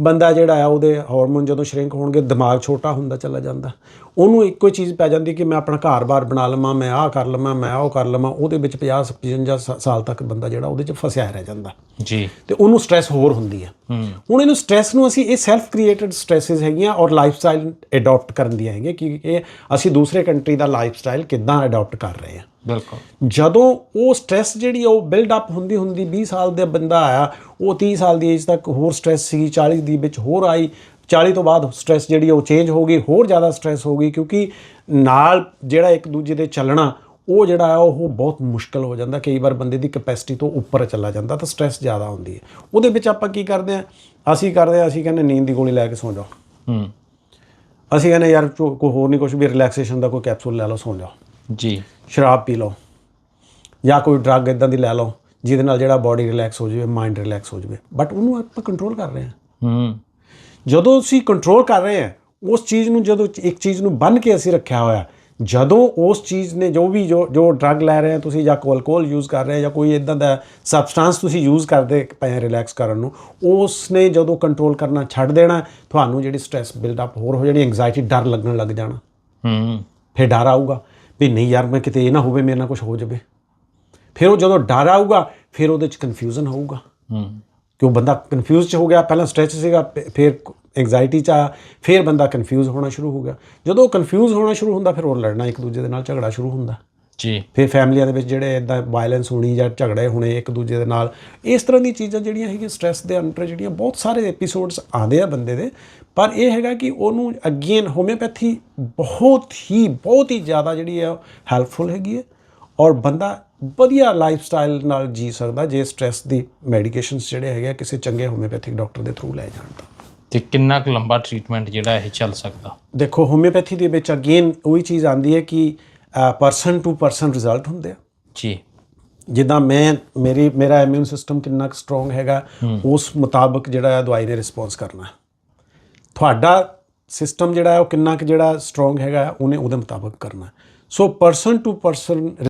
ਬੰਦਾ ਜਿਹੜਾ ਆ ਉਹਦੇ ਹਾਰਮੋਨ ਜਦੋਂ ਸ਼ਰਿੰਕ ਹੋਣਗੇ ਦਿਮਾਗ ਛੋਟਾ ਹੁੰਦਾ ਚਲਾ ਜਾਂਦਾ। ਉਹਨੂੰ ਇੱਕੋ ਹੀ ਚੀਜ਼ ਪੈ ਜਾਂਦੀ ਕਿ ਮੈਂ ਆਪਣਾ ਘਰ-ਬਾਰ ਬਣਾ ਲਵਾਂ ਮੈਂ ਆਹ ਕਰ ਲਵਾਂ ਮੈਂ ਉਹ ਕਰ ਲਵਾਂ ਉਹਦੇ ਵਿੱਚ 50 55 ਸਾਲ ਤੱਕ ਬੰਦਾ ਜਿਹੜਾ ਉਹਦੇ 'ਚ ਫਸਿਆ ਰਹਿ ਜਾਂਦਾ। ਜੀ। ਤੇ ਉਹਨੂੰ ਸਟ੍ਰੈਸ ਹੋਰ ਹੁੰਦੀ ਹੂੰ। ਹੁਣ ਇਹਨੂੰ ਸਟ੍ਰੈਸ ਨੂੰ ਅਸੀਂ ਇਹ ਸੈਲਫ ਕ੍ਰੀਏਟਡ ਸਟ੍ਰੈਸਸ ਹੈਗੀਆਂ ਔਰ ਲਾਈਫਸਟਾਈਲ ਅਡਾਪਟ ਕਰਨ ਦੀਆਂ ਹੈਗੀਆਂ ਕਿ ਇਹ ਅਸੀਂ ਦੂਸਰੇ ਕੰਟਰੀ ਦਾ ਲਾਈਫਸਟਾਈਲ ਕਿੱਦਾਂ ਅਡਾਪਟ ਕਰ ਰਹੇ ਹਾਂ ਬਿਲਕੁਲ। ਜਦੋਂ ਉਹ ਸਟ੍ਰੈਸ ਜਿਹੜੀ ਆ ਉਹ ਬਿਲਡ ਅਪ ਹੁੰਦੀ ਹੁੰਦੀ 20 ਸਾਲ ਦੇ ਬੰਦਾ ਆਇਆ ਉਹ 30 ਸਾਲ ਦੀ ਏਜ ਤੱਕ ਹੋਰ ਸਟ੍ਰੈਸ ਸੀ 40 ਦੀ ਵਿੱਚ ਹੋਰ ਆਈ 40 ਤੋਂ ਬਾਅਦ ਸਟ੍ਰੈਸ ਜਿਹੜੀ ਆ ਉਹ ਚੇਂਜ ਹੋ ਗਈ ਹੋਰ ਜ਼ਿਆਦਾ ਸਟ੍ਰੈਸ ਹੋ ਗਈ ਕਿਉਂਕਿ ਨਾਲ ਜਿਹੜਾ ਇੱਕ ਦੂਜੇ ਦੇ ਚੱਲਣਾ ਉਹ ਜਿਹੜਾ ਆ ਉਹ ਬਹੁਤ ਮੁਸ਼ਕਲ ਹੋ ਜਾਂਦਾ ਕਈ ਵਾਰ ਬੰਦੇ ਦੀ ਕੈਪੈਸਿਟੀ ਤੋਂ ਉੱਪਰ ਚਲਾ ਜਾਂਦਾ ਤਾਂ ਸਟ੍ਰੈਸ ਜ਼ਿਆਦਾ ਹੁੰਦੀ ਹੈ। ਉਹਦੇ ਵਿੱਚ ਆਪਾਂ ਕੀ ਕਰਦੇ ਆ ਅਸੀਂ ਕਰਦੇ ਆ ਅਸੀਂ ਕਹਿੰਦੇ ਨੀਂਦ ਦੀ ਗੋਲੀ ਲੈ ਕੇ ਸੌਂ ਜਾਓ। ਹੂੰ। ਅਸੀਂ ਕਹਿੰਦੇ ਯਾਰ ਕੋਈ ਹੋਰ ਨਹੀਂ ਕੁਝ ਵੀ ਰਿਲੈਕਸੇਸ਼ਨ ਦਾ ਕੋਈ ਕੈਪਸੂਲ ਲੈ ਲਓ ਸੌਂ ਜਾਓ। ਜੀ। ਸ਼ਰਾਬ ਪੀ ਲਓ ਜਾਂ ਕੋਈ ਡਰੱਗ ਇਦਾਂ ਦੀ ਲੈ ਲਓ ਜਿਹਦੇ ਨਾਲ ਜਿਹੜਾ ਬਾਡੀ ਰਿਲੈਕਸ ਹੋ ਜਾਵੇ ਮਾਈਂਡ ਰਿਲੈਕਸ ਹੋ ਜਾਵੇ। ਬਟ ਉਹਨੂੰ ਆਪਾਂ ਕੰਟਰੋਲ ਕਰ ਰਹੇ ਹਾਂ। ਹੂੰ। ਜਦੋਂ ਅਸੀਂ ਕੰਟਰੋਲ ਕਰ ਰਹੇ ਹਾਂ ਉਸ ਚੀਜ਼ ਨੂੰ ਜਦੋਂ ਇੱਕ ਚੀਜ਼ ਨੂੰ ਬੰਨ ਕੇ ਅਸੀਂ ਰੱਖਿਆ ਹੋਇਆ ਜਦੋਂ ਉਸ ਚੀਜ਼ ਨੇ ਜੋ ਵੀ ਜੋ ਜੋ ਡਰੱਗ ਲੈ ਰਹੇ ਹੋ ਤੁਸੀਂ ਜਾਂ ਅਲਕੋਹਲ ਯੂਜ਼ ਕਰ ਰਹੇ ਹੋ ਜਾਂ ਕੋਈ ਇਦਾਂ ਦਾ ਸਬਸਟੈਂਸ ਤੁਸੀਂ ਯੂਜ਼ ਕਰਦੇ ਪਏ ਰਿਲੈਕਸ ਕਰਨ ਨੂੰ ਉਸ ਨੇ ਜਦੋਂ ਕੰਟਰੋਲ ਕਰਨਾ ਛੱਡ ਦੇਣਾ ਤੁਹਾਨੂੰ ਜਿਹੜੀ ਸਟ੍ਰੈਸ ਬਿਲਡ ਅਪ ਹੋਰ ਹੋ ਜਾਣੀ ਐਂਗਜ਼ਾਇਟੀ ਡਰ ਲੱਗਣ ਲੱਗ ਜਾਣਾ। ਹੂੰ। ਫਿਰ ਡਰ ਆਊਗਾ। ਵੀ ਨਹੀਂ ਯਾਰ ਮੈਂ ਕਿਤੇ ਇਹ ਨਾ ਹੋਵੇ ਮੇਰੇ ਨਾਲ ਕੁਝ ਹੋ ਜਾਵੇ। ਫਿਰ ਉਹ ਜਦੋਂ ਡਰ ਆਊਗਾ ਫਿਰ ਉਹਦੇ ਚ ਕਨਫਿਊਜ਼ਨ ਹੋਊਗਾ। ਹੂੰ। ਕਿ ਉਹ ਬੰਦਾ ਕਨਫਿਊਜ਼ ਚ ਹੋ ਗਿਆ ਪਹਿਲਾਂ ਸਟ੍ਰੈਸ ਸੀਗਾ ਫਿਰ ਐਂਗਜ਼ਾਇਟੀ ਚ ਆ ਫਿਰ ਬੰਦਾ ਕਨਫਿਊਜ਼ ਹੋਣਾ ਸ਼ੁਰੂ ਹੋ ਗਿਆ। ਜਦੋਂ ਕਨਫਿਊਜ਼ ਹੋਣਾ ਸ਼ੁਰੂ ਹੁੰਦਾ ਫਿਰ ਉਹ ਲੜਨਾ ਇੱਕ ਦੂਜੇ ਦੇ ਨਾਲ ਝਗੜਾ ਸ਼ੁਰੂ ਹੁੰਦਾ। ਜੀ। ਫਿਰ ਫੈਮਲੀਆਂ ਦੇ ਵਿੱਚ ਜਿਹੜੇ ਇਦਾਂ ਵਾਇਲੈਂਸ ਹੋਣੀ ਜਾਂ ਝਗੜੇ ਹੋਣੇ ਇੱਕ ਦੂਜੇ ਦੇ ਨਾਲ ਇਸ ਤਰ੍ਹਾਂ ਦੀ ਚੀਜ਼ਾਂ ਜਿਹੜੀਆਂ ਹੈਗੀਆਂ ਸਟ੍ਰੈਸ ਦੇ ਅੰਡਰ ਜਿਹੜੀਆਂ ਬਹੁਤ ਸਾਰੇ ਐਪੀਸੋਡਸ ਆਉਂਦੇ ਆ ਬੰਦੇ ਦੇ। ਪਰ ਇਹ ਹੈਗਾ ਕਿ ਉਹਨੂੰ ਅਗੇਨ ਹੋਮਿਓਪੈਥੀ ਬਹੁਤ ਹੀ ਬਹੁਤ ਹੀ ਜ਼ਿਆਦਾ ਜਿਹੜੀ ਹੈ ਹੈਲਪਫੁਲ ਹੈਗੀ ਹੈ ਔਰ ਬੰਦਾ ਵਧੀਆ ਲਾਈਫ ਸਟਾਈਲ ਨਾਲ ਜੀ ਸਕਦਾ ਜੇ ਸਟ੍ਰੈਸ ਦੀ ਮੈਡੀਕੇਸ਼ਨਸ ਜਿਹੜੇ ਹੈਗੇ ਕਿਸੇ ਚੰਗੇ ਹੋਮਿਓਪੈਥਿਕ ਡਾਕਟਰ ਦੇ ਥਰੂ ਲੈ ਜਾਣ ਤਾਂ। ਤੇ ਕਿੰਨਾ ਕੁ ਲੰਬਾ ਟ੍ਰੀਟਮੈਂਟ ਜਿਹੜਾ ਇਹ ਚੱਲ ਸਕਦਾ? ਦੇਖੋ ਹੋਮਿਓਪੈਥੀ ਦੇ ਵਿੱਚ ਅਗੇਨ ਉਹੀ ਚੀਜ਼ ਆਉਂਦੀ ਹੈ ਕਿ ਪਰਸਨ ਟੂ ਪਰਸਨ ਰਿਜ਼ਲਟ ਹੁੰਦੇ ਆ ਜੀ ਜਿੱਦਾਂ ਮੈਂ ਮੇਰੀ ਮੇਰਾ ਇਮਿਊਨ ਸਿਸਟਮ ਕਿੰਨਾ ਕੁ ਸਟਰੋਂਗ ਹੈਗਾ ਉਸ ਮੁਤਾਬਕ ਜਿਹੜਾ ਹੈ ਦਵਾਈ ਨੇ ਰਿਸਪੌਂਸ ਕਰਨਾ ਹੈ। ਤੁਹਾਡਾ ਸਿਸਟਮ ਜਿਹੜਾ ਹੈ ਉਹ ਕਿੰਨਾ ਕੁ ਜਿਹੜਾ ਸਟਰੋਂਗ ਹੈਗਾ ਉਹਨੇ ਉਹਦੇ ਮੁਤਾਬਕ ਕਰਨਾ। So person to person